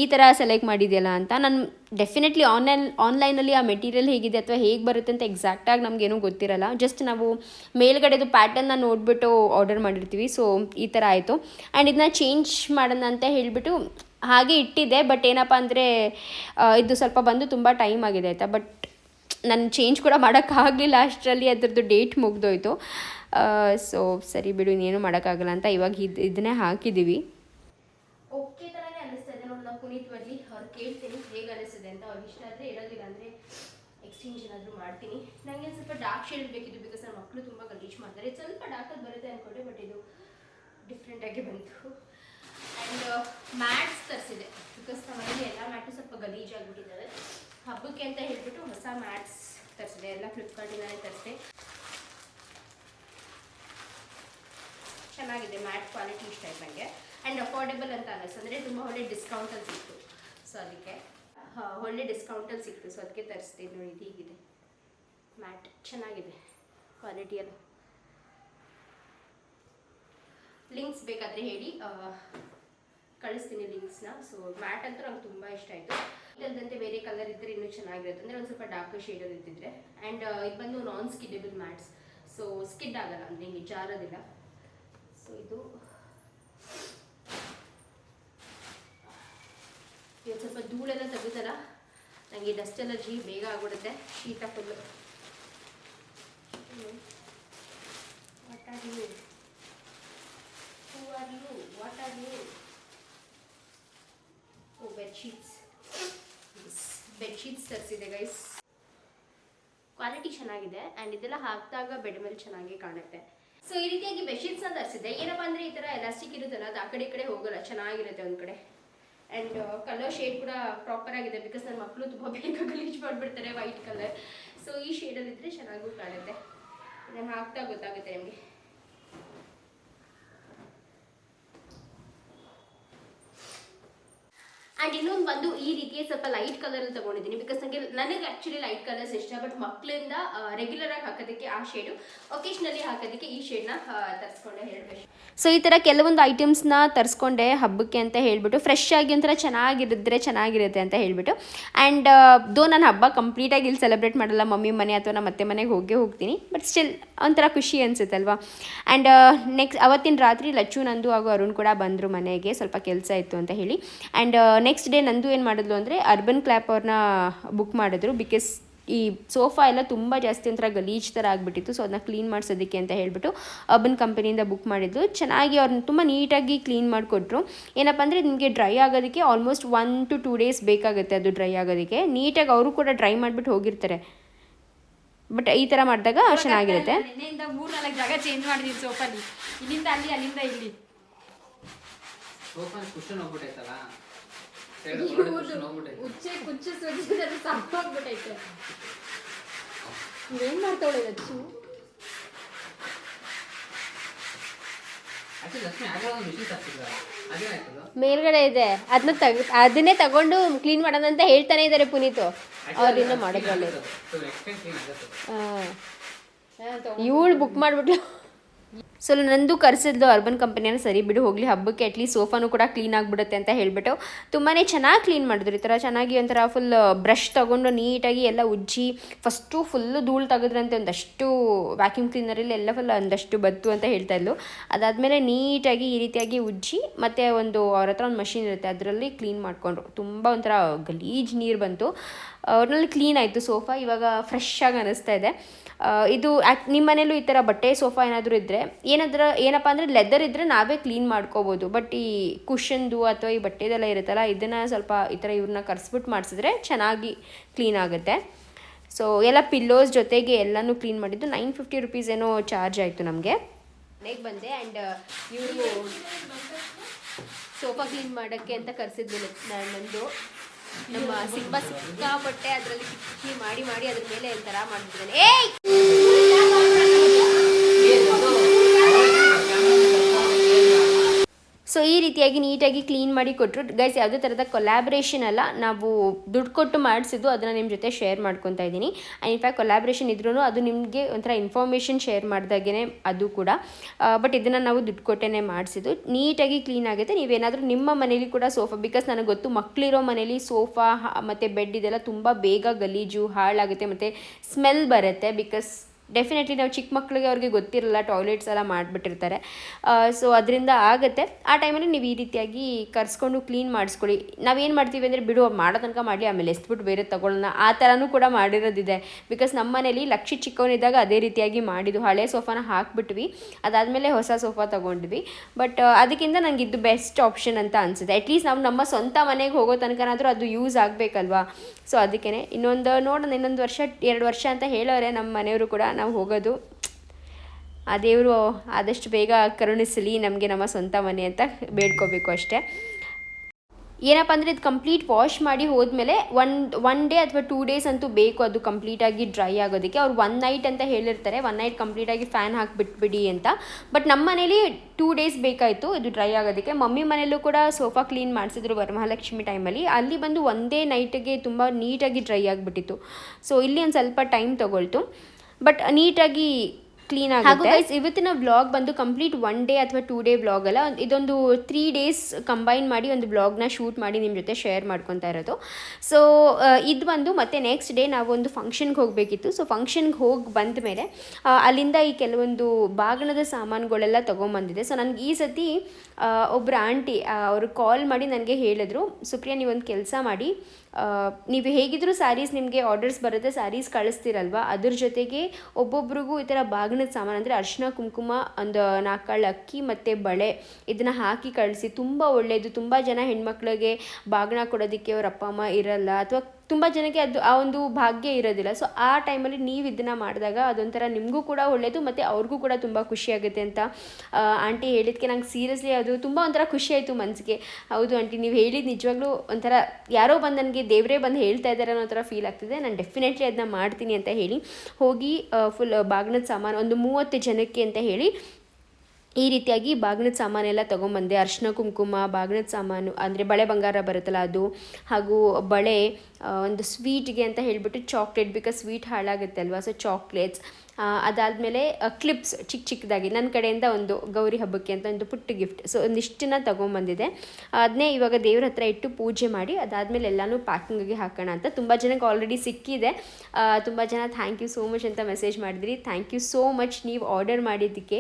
Speaker 1: ಈ ಥರ ಸೆಲೆಕ್ಟ್ ಮಾಡಿದೆಯಲ್ಲ ಅಂತ ನಾನು ಡೆಫಿನೆಟ್ಲಿ ಆನ್ಲೈನ್ ಆನ್ಲೈನಲ್ಲಿ ಆ ಮೆಟೀರಿಯಲ್ ಹೇಗಿದೆ ಅಥವಾ ಹೇಗೆ ಬರುತ್ತೆ ಅಂತ ಎಕ್ಸಾಕ್ಟಾಗಿ ನಮಗೇನೂ ಗೊತ್ತಿರಲ್ಲ. ಜಸ್ಟ್ ನಾವು ಮೇಲ್ಗಡೆದು ಪ್ಯಾಟರ್ನ ನೋಡಿಬಿಟ್ಟು ಆರ್ಡರ್ ಮಾಡಿರ್ತೀವಿ ಸೊ ಈ ಥರ ಆಯಿತು. ಆ್ಯಂಡ್ ಇದನ್ನ ಚೇಂಜ್ ಮಾಡೋಣ ಅಂತ ಹೇಳಿಬಿಟ್ಟು ಹಾಗೆ ಇಟ್ಟಿದ್ದೆ ಬಟ್ ಏನಪ್ಪ ಅಂದರೆ ಇದು ಸ್ವಲ್ಪ ಬಂದು ತುಂಬ ಟೈಮ್ ಆಗಿದೆ ಆಯಿತಾ ಬಟ್ ನಾನು ಚೇಂಜ್ ಕೂಡ ಮಾಡೋಕ್ಕಾಗಲಿಲ್ಲ. ಅಷ್ಟರಲ್ಲಿ ಅದರದ್ದು ಡೇಟ್ ಮುಗ್ದೋಯ್ತು. ಸೊ ಸರಿ ಬಿಡು, ಇನ್ನೇನು ಮಾಡೋಕ್ಕಾಗಲ್ಲ ಅಂತ ಇವಾಗ ಇದು, ಇದನ್ನೇ ಹಾಕಿದ್ದೀವಿ ಓಕೆ ಥರನೇ ಅನ್ನಿಸ್ತಾ ಇದೆ ನೋಡಿ ನಾವು ಪುನೀತ್ ಬರಲಿ, ಅವ್ರು ಕೇಳ್ತೀನಿ ಹೇಗೆ ಅನ್ನಿಸ್ತಿದೆ ಅಂತ. ಅವ್ರಿಗೆ ಇಷ್ಟ ಆದರೆ ಇರೋದಿಲ್ಲ ಅಂದರೆ ಎಕ್ಸ್ಚೇಂಜ್ ಏನಾದರೂ ಮಾಡ್ತೀನಿ. ನನಗೆ ಸ್ವಲ್ಪ ಡಾರ್ಕ್ ಶೇಡ್ ಬೇಕಿತ್ತು ಬಿಕಾಸ್ ನನ್ನ ಮಕ್ಕಳು ತುಂಬ ಗಲೀಜ್ ಮಾಡ್ತಾರೆ. ಸ್ವಲ್ಪ ಡಾರ್ಕಲ್ಲಿ ಬರುತ್ತೆ ಅಂದ್ಕೊಂಡೆ ಬಟ್ ಇದು ಡಿಫ್ರೆಂಟಾಗಿ ಬಂತು. ಆ್ಯಂಡ್ ಮ್ಯಾಟ್ಸ್ ತರಿಸಿದೆ. ಬಿಕಾಸ್ ನಮ್ಮನೇಲಿ ಎಲ್ಲ ಮ್ಯಾಟು ಸ್ವಲ್ಪ ಗಲೀಜಾಗ್ಬಿಟ್ಟಿದ್ದಾವೆ ಹಬ್ಬಕ್ಕೆ ಅಂತ ಹೇಳ್ಬಿಟ್ಟು ಹೊಸ ಮ್ಯಾಟ್ಸ್ ತರಿಸಿದೆ. ಎಲ್ಲ ಫ್ಲಿಪ್ಕಾರ್ಟಿಂದಲೇ ತರಿಸಿದೆ. ಚೆನ್ನಾಗಿದೆ. ಮ್ಯಾಟ್ ಕ್ವಾಲಿಟಿ ಇಷ್ಟ ಆಯ್ತು ನನಗೆ ಆ್ಯಂಡ್ ಅಫೋರ್ಡೆಬಲ್ ಅಂತ ಅನ್ನಿಸ್ತು ಅಂದರೆ ತುಂಬ ಒಳ್ಳೆ ಡಿಸ್ಕೌಂಟಲ್ಲಿ ಸಿಕ್ತು. ಸೊ ಅದಕ್ಕೆ ಒಳ್ಳೆ ಡಿಸ್ಕೌಂಟಲ್ಲಿ ಸಿಕ್ತು. ಸೊ ಅದಕ್ಕೆ ತರಿಸ್ತೀನಿ ನೋಡಿ ಇದು ಹೀಗಿದೆ. ಮ್ಯಾಟ್ ಚೆನ್ನಾಗಿದೆ. ಕ್ವಾಲಿಟಿ ಎಲ್ಲ. ಲಿಂಕ್ಸ್ ಬೇಕಾದರೆ ಹೇಳಿ. ಕಳಿಸ್ತೀನಿ ಲಿಂಕ್ಸ್ನ ಸೊ ಮ್ಯಾಟ್ ಅಂತೂ ನಂಗೆ ತುಂಬ ಇಷ್ಟ ಆಯಿತು. ಇದಲ್ದಂತೆ ಬೇರೆ ಕಲರ್ ಇದ್ದರೆ ಇನ್ನೂ ಚೆನ್ನಾಗಿರುತ್ತೆ. ಅಂದರೆ ಒಂದು ಸ್ವಲ್ಪ ಡಾರ್ಕ್ ಶೇಡಲ್ಲಿ ಇದ್ದಿದ್ರೆ. ಆ್ಯಂಡ್ ಇದು ಬಂದು non skiddable mats so skid ಆಗಲ್ಲ ಅಂದರೆ ಹಿಂಗೆ ಜಾರೋದಿಲ್ಲ. ಸೊ ಇದು. ಇವತ್ತು ಸ್ವಲ್ಪ ಧೂಳೆಲ್ಲ ತೆಗೆದಲ್ಲ ನನಗೆ ಡಸ್ಟ್ ಎಲರ್ಜಿ ಬೇಗ ಆಗ್ಬಿಡುತ್ತೆ. ಶೀತ full what are you who are you what are you oh bedsheets bedsheets ತರಿಸಿದೆ ಗೈಸ್ ಕ್ವಾಲಿಟಿ ಚೆನ್ನಾಗಿದೆ ಆ್ಯಂಡ್ ಇದೆಲ್ಲ ಹಾಕಿದಾಗ ಬೆಡ್ ಮೇಲೆ ಚೆನ್ನಾಗಿ ಕಾಣುತ್ತೆ. ಸೊ ಈ ರೀತಿಯಾಗಿ ಬೆಡ್ಶೀಟ್ಸ್ನ ತರಿಸಿದೆ. ಏನಪ್ಪ ಅಂದರೆ ಈ ಥರ ಎಲಾಸ್ಟಿಕ್ ಇರುತ್ತಲ್ಲ ಅದು ಆ ಕಡೆ ಕಡೆ ಹೋಗಲ್ಲ, ಚೆನ್ನಾಗಿರುತ್ತೆ ಒಂದು ಕಡೆ. ಆ್ಯಂಡ್ ಕಲರ್ ಶೇಡ್ ಕೂಡ ಪ್ರಾಪರ್ ಆಗಿದೆ ಬಿಕಾಸ್ ನನ್ನ ಮಕ್ಕಳು ತುಂಬ ಬೇಗ ಗಲೀಜ್ ಮಾಡಿಬಿಡ್ತಾರೆ ವೈಟ್ ಕಲರ್ ಸೊ ಈ ಶೇಡಲ್ಲಿದ್ದರೆ ಚೆನ್ನಾಗೂ ಕಾಣುತ್ತೆ. ಇದನ್ನು ಹಾಕ್ತಾ ಗೊತ್ತಾಗುತ್ತೆ ನಿಮಗೆ. ಆ್ಯಂಡ್ ಇನ್ನೊಂದು ಬಂದು ಈ ರೀತಿಯ ಸ್ವಲ್ಪ ಲೈಟ್ ಕಲರ್ ತಗೊಂಡಿದ್ದೀನಿ. ಬಿಕಾಸ್ ನನಗೆ ನನಗೆ ಆ್ಯಕ್ಚುಲಿ ಲೈಟ್ ಕಲರ್ಸ್ ಇಷ್ಟ ಬಟ್ ಮಕ್ಕಳಿಂದ ರೆಗ್ಯುಲರ್ ಆಗಿ ಹಾಕೋದಕ್ಕೆ ಆ ಶೇಡು ಒಕೇಶ್ನಲಿ ಹಾಕೋದಕ್ಕೆ ಈ ಶೇಡ್ನ ತರಿಸ್ಕೊಂಡೆ ಹೇಳಬೇಕು. ಸೊ ಈ ಥರ ಕೆಲವೊಂದು ಐಟಮ್ಸ್ನ ತರಿಸ್ಕೊಂಡೆ ಹಬ್ಬಕ್ಕೆ ಅಂತ ಹೇಳ್ಬಿಟ್ಟು ಫ್ರೆಶ್ ಆಗಿ ಒಂಥರ ಚೆನ್ನಾಗಿರಿದ್ರೆ ಚೆನ್ನಾಗಿರುತ್ತೆ ಅಂತ ಹೇಳ್ಬಿಟ್ಟು. ಆ್ಯಂಡ್ ದೋ ನಾನು ಹಬ್ಬ ಕಂಪ್ಲೀಟಾಗಿ ಇಲ್ಲಿ ಸೆಲೆಬ್ರೇಟ್ ಮಾಡಲ್ಲ, ಮಮ್ಮಿ ಮನೆ ಅಥವಾ ನಮ್ಮ ಮತ್ತೆ ಮನೆಗೆ ಹೋಗೇ ಹೋಗ್ತೀನಿ ಬಟ್ ಸ್ಟಿಲ್ ಒಂಥರ ಖುಷಿ ಅನಿಸುತ್ತಲ್ವಾ? ಆ್ಯಂಡ್ ನೆಕ್ಸ್ಟ್ ಅವತ್ತಿನ ರಾತ್ರಿ ಲಚ್ಚು, ನಂದು ಹಾಗೂ ಅರುಣ್ ಕೂಡ ಬಂದರು ಮನೆಗೆ, ಸ್ವಲ್ಪ ಕೆಲಸ ಇತ್ತು ಅಂತ ಹೇಳಿ. ಆ್ಯಂಡ್ ನೆಕ್ಸ್ಟ್ ಡೇ ನಂದು ಏನು ಮಾಡಿದ್ಲು ಅಂದರೆ ಅರ್ಬನ್ ಕ್ಲ್ಯಾಪ್ ಅವ್ರನ್ನ ಬುಕ್ ಮಾಡಿದ್ರು ಬಿಕಾಸ್ ಈ ಸೋಫಾ ಎಲ್ಲ ತುಂಬ ಜಾಸ್ತಿ ಒಂಥರ ಗಲೀಜ್ ಥರ ಆಗಿಬಿಟ್ಟಿತ್ತು ಸೊ ಅದನ್ನ ಕ್ಲೀನ್ ಮಾಡಿಸೋದಕ್ಕೆ ಅಂತ ಹೇಳಿಬಿಟ್ಟು ಅರ್ಬನ್ ಕಂಪನಿಯಿಂದ ಬುಕ್ ಮಾಡಿದ್ದು. ಚೆನ್ನಾಗಿ ಅವ್ರನ್ನ ತುಂಬ ನೀಟಾಗಿ ಕ್ಲೀನ್ ಮಾಡಿಕೊಟ್ರು. ಏನಪ್ಪ ಅಂದರೆ ನಿಮಗೆ ಡ್ರೈ ಆಗೋದಕ್ಕೆ almost one to two days ಬೇಕಾಗುತ್ತೆ ಅದು ಡ್ರೈ ಆಗೋದಕ್ಕೆ. ನೀಟಾಗಿ ಅವರು ಕೂಡ ಡ್ರೈ ಮಾಡಿಬಿಟ್ಟು ಹೋಗಿರ್ತಾರೆ. ಬಟ್ ಈ ಥರ ಮಾಡಿದಾಗ ಚೆನ್ನಾಗಿರುತ್ತೆ.
Speaker 2: ನಿನ್ನೆಯಿಂದ ಮೂರ್ ನಾಲ್ಕು ಜಾಗ ಚೇಂಜ್ ಮಾಡಿದೀನಿ ಸೋಫಾಲಿ ಇಲ್ಲಿಂದ ಅಲ್ಲಿ ಅಲ್ಲಿಂದ ಇಲ್ಲಿ. ಉಚ್ಚೆ ಕುಚ್ಚು ಸಾಕಾಗ್ಬಿಟ್ಟೈತೆ. ಏನ್ ಮಾಡ್ತಾವಳೆ
Speaker 3: ಲಕ್ಷ್ಮಿ?
Speaker 1: ಮೇಲ್ಗಡೆ ಇದೆ. ಅದನ್ನ ತಗ ಅದನ್ನೇ ತಗೊಂಡು ಕ್ಲೀನ್ ಮಾಡೋಣ ಅಂತ ಹೇಳ್ತಾನೆ ಇದ್ದಾರೆ ಪುನೀತು. ಅವ್ರಿಂದ ಮಾಡೋದ್ರಲ್ಲಿ. ಇವಳು ಬುಕ್ ಮಾಡಿಬಿಟ್ಲು. ಸೊ ನಂದು ಕರೆಸಿದ್ಲು ಅರ್ಬನ್ ಕಂಪನಿಯನ್ನು ಸರಿ ಬಿಡು, ಹೋಗಲಿ, ಹಬ್ಬಕ್ಕೆ ಅಟ್ಲೀಸ್ಟ್ ಸೋಫಾನು ಕೂಡ ಕ್ಲೀನ್ ಆಗಿಬಿಡುತ್ತೆ ಅಂತ ಹೇಳಿಬಿಟ್ಟು ತುಂಬಾ ಚೆನ್ನಾಗಿ ಕ್ಲೀನ್ ಮಾಡಿದ್ರು. ಈ ಥರ ಚೆನ್ನಾಗಿ ಒಂಥರ ಫುಲ್ ಬ್ರಷ್ ತೊಗೊಂಡು ನೀಟಾಗಿ ಎಲ್ಲ ಉಜ್ಜಿ ಫಸ್ಟು ಫುಲ್ಲು ಧೂಳು ತೆಗೆದ್ರಂತೆ ಒಂದಷ್ಟು ವ್ಯಾಕ್ಯೂಮ್ ಕ್ಲೀನರಲ್ಲಿ ಎಲ್ಲ ಫುಲ್ ಒಂದಷ್ಟು ಬತ್ತು ಅಂತ ಹೇಳ್ತಾ ಇದ್ಲು. ಅದಾದಮೇಲೆ ನೀಟಾಗಿ ಈ ರೀತಿಯಾಗಿ ಉಜ್ಜಿ, ಮತ್ತು ಒಂದು ಅವ್ರ ಹತ್ರ ಒಂದು ಮಷಿನ್ ಇರುತ್ತೆ, ಅದರಲ್ಲಿ ಕ್ಲೀನ್ ಮಾಡಿಕೊಂಡ್ರು. ತುಂಬ ಒಂಥರ ಗಲೀಜ್ ನೀರು ಬಂತು. ಅವ್ರಲ್ಲಿ ಕ್ಲೀನ್ ಆಯಿತು ಸೋಫಾ ಇವಾಗ ಫ್ರೆಶ್ ಆಗಿ ಅನ್ನಿಸ್ತಾ ಇದೆ. ಇದು ಆ್ಯಕ್ ನಿಮ್ಮ ಮನೇಲೂ ಈ ಥರ ಬಟ್ಟೆ, ಸೋಫಾ ಏನಾದರೂ ಇದ್ದರೆ ಏನಾದ್ರ ಏನಪ್ಪ ಅಂದರೆ ಲೆದರ್ ಇದ್ದರೆ ನಾವೇ ಕ್ಲೀನ್ ಮಾಡ್ಕೋಬೋದು. ಬಟ್ ಈ ಕುಷನ್ದು ಅಥವಾ ಈ ಬಟ್ಟೆದೆಲ್ಲ ಇರುತ್ತಲ್ಲ, ಇದನ್ನು ಸ್ವಲ್ಪ ಈ ಥರ ಇವ್ರನ್ನ ಕರೆಸ್ಬಿಟ್ಟು ಮಾಡಿಸಿದ್ರೆ ಚೆನ್ನಾಗಿ ಕ್ಲೀನ್ ಆಗುತ್ತೆ. ಸೊ ಎಲ್ಲ ಪಿಲ್ಲೋಸ್ ಜೊತೆಗೆ ಎಲ್ಲನೂ ಕ್ಲೀನ್ ಮಾಡಿದ್ದು. ನೈನ್ ಫಿಫ್ಟಿ ರುಪೀಸ್ ಏನೋ ಚಾರ್ಜ್ ಆಯಿತು ನಮಗೆ. ಮನೆಗೆ ಬಂದೆ ಆ್ಯಂಡ್ ಇವರು ಸೋಫಾ ಕ್ಲೀನ್ ಮಾಡೋಕ್ಕೆ ಅಂತ ಕರೆಸಿದ್ವಿ ನಂದು. ನಮ್ಮ ಸಿಂಬ ಸಿಕ್ಕಾಪಟ್ಟೆ ಅದರಲ್ಲಿ ಕಿಕ್ಕಿ ಮಾಡಿ ಮಾಡಿ ಅದ್ರ ಮೇಲೆ ಒಂಥರ ಮಾಡ್ತಿದ್ದಾನೆ. ಏಯ್! ಸೊ ಈ ರೀತಿಯಾಗಿ ನೀಟಾಗಿ ಕ್ಲೀನ್ ಮಾಡಿ ಕೊಟ್ಟರು ಗೈಸ್ ಯಾವುದೇ ಥರದ ಕೊಲ್ಯಾಬ್ರೇಷನ್ ಅಲ್ಲ. ನಾವು ದುಡ್ಡು ಕೊಟ್ಟು ಮಾಡಿಸಿದ್ದು ಅದನ್ನು ನಿಮ್ಮ ಜೊತೆ ಶೇರ್ ಮಾಡ್ಕೊತಾ ಇದ್ದೀನಿ. ಇನ್ಫ್ಯಾಕ್ಟ್ ಕೊಲ್ಯಾಬ್ರೇಷನ್ ಇದ್ರೂ ಅದು ನಿಮಗೆ ಒಂಥರ ಇನ್ಫಾರ್ಮೇಷನ್ ಶೇರ್ ಮಾಡಿದಾಗೇ ಅದು ಕೂಡ. ಬಟ್ ಇದನ್ನು ನಾವು ದುಡ್ಡು ಕೊಟ್ಟೇ ಮಾಡಿಸಿದ್ದು. ನೀಟಾಗಿ ಕ್ಲೀನ್ ಆಗುತ್ತೆ. ನೀವೇನಾದರೂ ನಿಮ್ಮ ಮನೇಲಿ ಕೂಡ ಸೋಫಾ ಬಿಕಾಸ್ ನನಗೆ ಗೊತ್ತು ಮಕ್ಕಳಿರೋ ಮನೇಲಿ ಸೋಫಾ ಮತ್ತು ಬೆಡ್ ಇದೆಲ್ಲ ತುಂಬ ಬೇಗ ಗಲೀಜು, ಹಾಳಾಗುತ್ತೆ, ಮತ್ತು ಸ್ಮೆಲ್ ಬರುತ್ತೆ ಬಿಕಾಸ್ ಡೆಫಿನೆಟ್ಲಿ ನಾವು ಚಿಕ್ಕ ಮಕ್ಕಳಿಗೆ ಅವ್ರಿಗೆ ಗೊತ್ತಿರಲ್ಲ ಟಾಯ್ಲೆಟ್ಸ್ ಎಲ್ಲ ಮಾಡಿಬಿಟ್ಟಿರ್ತಾರೆ. ಸೊ ಅದರಿಂದ ಆಗುತ್ತೆ. ಆ ಟೈಮಲ್ಲಿ ನೀವು ಈ ರೀತಿಯಾಗಿ ಕರ್ಸ್ಕೊಂಡು ಕ್ಲೀನ್ ಮಾಡಿಸ್ಕೊಳ್ಳಿ. ನಾವೇನು ಮಾಡ್ತೀವಿ ಅಂದರೆ ಬಿಡು ಮಾಡೋ ತನಕ ಮಾಡಲಿ, ಆಮೇಲೆ ಎಸ್ಬಿಟ್ಟು ಬೇರೆ ತೊಗೊಳ್ಳೋಣ. ಆ ಥರನೂ ಕೂಡ ಮಾಡಿರೋದಿದೆ. ಬಿಕಾಸ್ ನಮ್ಮ ಮನೇಲಿ ಲಕ್ಷಿ ಚಿಕ್ಕವನಿದ್ದಾಗ ಅದೇ ರೀತಿಯಾಗಿ ಮಾಡಿದ್ದು. ಹಳೆ ಸೋಫಾನ ಹಾಕ್ಬಿಟ್ವಿ. ಅದಾದಮೇಲೆ ಹೊಸ ಸೋಫಾ ತೊಗೊಂಡ್ವಿ ಬಟ್ ಅದಕ್ಕಿಂತ ನನಗೆ ಇದು ಬೆಸ್ಟ್ ಆಪ್ಷನ್ ಅಂತ ಅನಿಸುತ್ತೆ. ಅಟ್ಲೀಸ್ಟ್ ನಾವು ನಮ್ಮ ಸ್ವಂತ ಮನೆಗೆ ಹೋಗೋ ತನಕನಾದರೂ ಅದು ಯೂಸ್ ಆಗಬೇಕಲ್ವಾ? ಸೊ ಅದಕ್ಕೇ ಇನ್ನೊಂದು ನೋಡೋಣ, ಇನ್ನೊಂದು ವರ್ಷ, ಎರಡು ವರ್ಷ ಅಂತ ಹೇಳೋರೆ ನಮ್ಮ ಮನೆಯವರು ಕೂಡ ನಾವು ಹೋಗೋದು. ಆ ದೇವರು ಆದಷ್ಟು ಬೇಗ ಕರುಣಿಸಲಿ, ನಮಗೆ ನಮ್ಮ ಸ್ವಂತ ಮನೆ ಅಂತ ಬೇಡ್ಕೋಬೇಕು ಅಷ್ಟೇ. ಏನಪ್ಪ ಅಂದರೆ ಇದು ಕಂಪ್ಲೀಟ್ ವಾಶ್ ಮಾಡಿ ಹೋದ್ಮೇಲೆ ಒನ್ ಒನ್ ಡೇ ಅಥವಾ ಟೂ ಡೇಸ್ ಅಂತೂ ಬೇಕು ಅದು ಕಂಪ್ಲೀಟಾಗಿ ಡ್ರೈ ಆಗೋದಕ್ಕೆ. ಅವ್ರು ಒನ್ ನೈಟ್ ಅಂತ ಹೇಳಿರ್ತಾರೆ. ಒನ್ ನೈಟ್ ಕಂಪ್ಲೀಟಾಗಿ ಫ್ಯಾನ್ ಹಾಕಿಬಿಟ್ಬಿಡಿ ಅಂತ. ಬಟ್ ನಮ್ಮ ಮನೇಲಿ ಟೂ ಡೇಸ್ ಬೇಕಾಯಿತು ಇದು ಡ್ರೈ ಆಗೋದಕ್ಕೆ. ಮಮ್ಮಿ ಮನೆಯಲ್ಲೂ ಕೂಡ ಸೋಫಾ ಕ್ಲೀನ್ ಮಾಡಿಸಿದ್ರು ವರಮಹಾಲಕ್ಷ್ಮಿ ಟೈಮಲ್ಲಿ ಅಲ್ಲಿ. ಬಂದು ಒಂದೇ ನೈಟಿಗೆ ತುಂಬ ನೀಟಾಗಿ ಡ್ರೈ ಆಗಿಬಿಟ್ಟಿತ್ತು. ಸೊ ಇಲ್ಲಿ ಒಂದು ಸ್ವಲ್ಪ ಟೈಮ್ ತೊಗೊಳ್ತು. ಬಟ್ ನೀಟಾಗಿ ಕ್ಲೀನ್ ಆಗುತ್ತೆ. ಇವತ್ತಿನ ಬ್ಲಾಗ್ ಬಂದು ಕಂಪ್ಲೀಟ್ ಒನ್ ಡೇ ಅಥವಾ ಟೂ ಡೇ ಬ್ಲಾಗ್ ಅಲ್ಲ. ಇದೊಂದು ತ್ರೀ ಡೇಸ್ ಕಂಬೈನ್ ಮಾಡಿ ಒಂದು ಬ್ಲಾಗ್ನ ಶೂಟ್ ಮಾಡಿ ನಿಮ್ಮ ಜೊತೆ ಶೇರ್ ಮಾಡ್ಕೊತಾ ಇರೋದು. ಸೊ ಇದು ಬಂದು ಮತ್ತೆ ನೆಕ್ಸ್ಟ್ ಡೇ ನಾವು ಒಂದು ಫಂಕ್ಷನ್ಗೆ ಹೋಗಬೇಕಿತ್ತು. ಸೊ ಫಂಕ್ಷನ್ಗೆ ಹೋಗಿ ಬಂದ ಮೇಲೆ ಅಲ್ಲಿಂದ ಈ ಕೆಲವೊಂದು ಬಾಗಣದ ಸಾಮಾನುಗಳೆಲ್ಲ ತೊಗೊಂಬಂದಿದೆ. ಸೊ ನನಗೆ ಈ ಸತಿ ಆ, ಒಬ್ರು ಆಂಟಿ ಅವರು ಕಾಲ್ ಮಾಡಿ ನನಗೆ ಹೇಳಿದ್ರು ಸುಪ್ರಿಯಾ ನೀವೊಂದು ಕೆಲಸ ಮಾಡಿ ನೀವು ಹೇಗಿದ್ರು ಸ್ಯಾರೀಸ್ ನಿಮಗೆ ಆರ್ಡರ್ಸ್ ಬರುತ್ತೆ ಸ್ಯಾರೀಸ್ ಕಳಿಸ್ತೀರಲ್ವಾ? ಅದ್ರ ಜೊತೆಗೆ ಒಬ್ಬೊಬ್ರಿಗೂ ಈ ಥರ ಬಾಗಿನದ ಸಾಮಾನು ಅಂದರೆ ಅರ್ಶಿನ ಕುಂಕುಮ ಒಂದು ನಾಲ್ಕಾಳು ಅಕ್ಕಿ ಮತ್ತು ಬಳೆ ಇದನ್ನು ಹಾಕಿ ಕಳಿಸಿ ತುಂಬ ಒಳ್ಳೆಯದು ತುಂಬ ಜನ ಹೆಣ್ಮಕ್ಳಿಗೆ ಬಾಗಿನ ಕೊಡೋದಕ್ಕೆ ಅವ್ರ ಅಪ್ಪ ಅಮ್ಮ ಇರಲ್ಲ ಅಥವಾ ತುಂಬ ಜನಕ್ಕೆ ಅದು ಆ ಒಂದು ಭಾಗ್ಯ ಇರೋದಿಲ್ಲ. ಸೊ ಆ ಟೈಮಲ್ಲಿ ನೀವು ಇದನ್ನು ಮಾಡಿದಾಗ ಅದೊಂಥರ ನಿಮಗೂ ಕೂಡ ಒಳ್ಳೆಯದು ಮತ್ತು ಅವ್ರಿಗೂ ಕೂಡ ತುಂಬ ಖುಷಿಯಾಗುತ್ತೆ ಅಂತ ಆಂಟಿ ಹೇಳಿದ್ದಕ್ಕೆ ನಂಗೆ ಸೀರಿಯಸ್ಲಿ ಅದು ತುಂಬ ಒಂಥರ ಖುಷಿ ಆಯಿತು ಮನಸ್ಸಿಗೆ ಹೌದು ಆಂಟಿ, ನೀವು ಹೇಳಿದ ನಿಜವಾಗ್ಲೂ ಒಂಥರ ಯಾರೋ ಬಂದು ನನಗೆ ದೇವರೇ ಬಂದು ಹೇಳ್ತಾ ಇದ್ದಾರೆ ಅನ್ನೋ ಥರ ಫೀಲ್ ಆಗ್ತಿದೆ. ನಾನು ಡೆಫಿನೆಟ್ಲಿ ಅದನ್ನ ಮಾಡ್ತೀನಿ ಅಂತ ಹೇಳಿ ಹೋಗಿ ಫುಲ್ ಬಾಗ್ನದ ಸಾಮಾನು ಒಂದು ಮೂವತ್ತು ಜನಕ್ಕೆ ಅಂತ ಹೇಳಿ ಈ ರೀತಿಯಾಗಿ ಬಾಗಿಣದ ಸಾಮಾನೆಲ್ಲ ತೊಗೊಂಬಂದೆ. ಅರ್ಶಿನ ಕುಂಕುಮ, ಬಾಗಿಣದ ಸಾಮಾನು, ಅಂದರೆ ಬಳೆ ಬಂಗಾರ ಬರುತ್ತಲ್ಲ ಅದು. ಹಾಗೂ ಬಳೆ ಒಂದು ಸ್ವೀಟ್ಗೆ ಅಂತ ಹೇಳಿಬಿಟ್ಟು ಚಾಕ್ಲೇಟ್ ಬಿಕಾಸ್ ಸ್ವೀಟ್ ಹಾಳಾಗುತ್ತೆ ಅಲ್ವಾ? ಸೊ ಚಾಕ್ಲೇಟ್ಸ್ ಅದಾದಮೇಲೆ ಕ್ಲಿಪ್ಸ್ ಚಿಕ್ಕ ಚಿಕ್ಕದಾಗಿ ನನ್ನ ಕಡೆಯಿಂದ ಒಂದು ಗೌರಿ ಹಬ್ಬಕ್ಕೆ ಅಂತ ಒಂದು ಪುಟ್ಟ ಗಿಫ್ಟ್ ಸೊ ಒಂದಿಷ್ಟನ್ನ ತೊಗೊಂಬಂದಿದೆ. ಅದನ್ನೇ ಇವಾಗ ದೇವ್ರ ಹತ್ರ ಇಟ್ಟು ಪೂಜೆ ಮಾಡಿ, ಅದಾದಮೇಲೆ ಎಲ್ಲನೂ ಪ್ಯಾಕಿಂಗಿಗೆ ಹಾಕೋಣ ಅಂತ ತುಂಬ ಜನಕ್ಕೆ ಆಲ್ರೆಡಿ ಸಿಕ್ಕಿದೆ. ತುಂಬ ಜನ ಥ್ಯಾಂಕ್ ಯು ಸೋ ಮಚ್ ಅಂತ ಮೆಸೇಜ್ ಮಾಡಿದ್ರಿ. ಥ್ಯಾಂಕ್ ಯು ಸೋ ಮಚ್ ನೀವು ಆರ್ಡರ್ ಮಾಡಿದ್ದಕ್ಕೆ.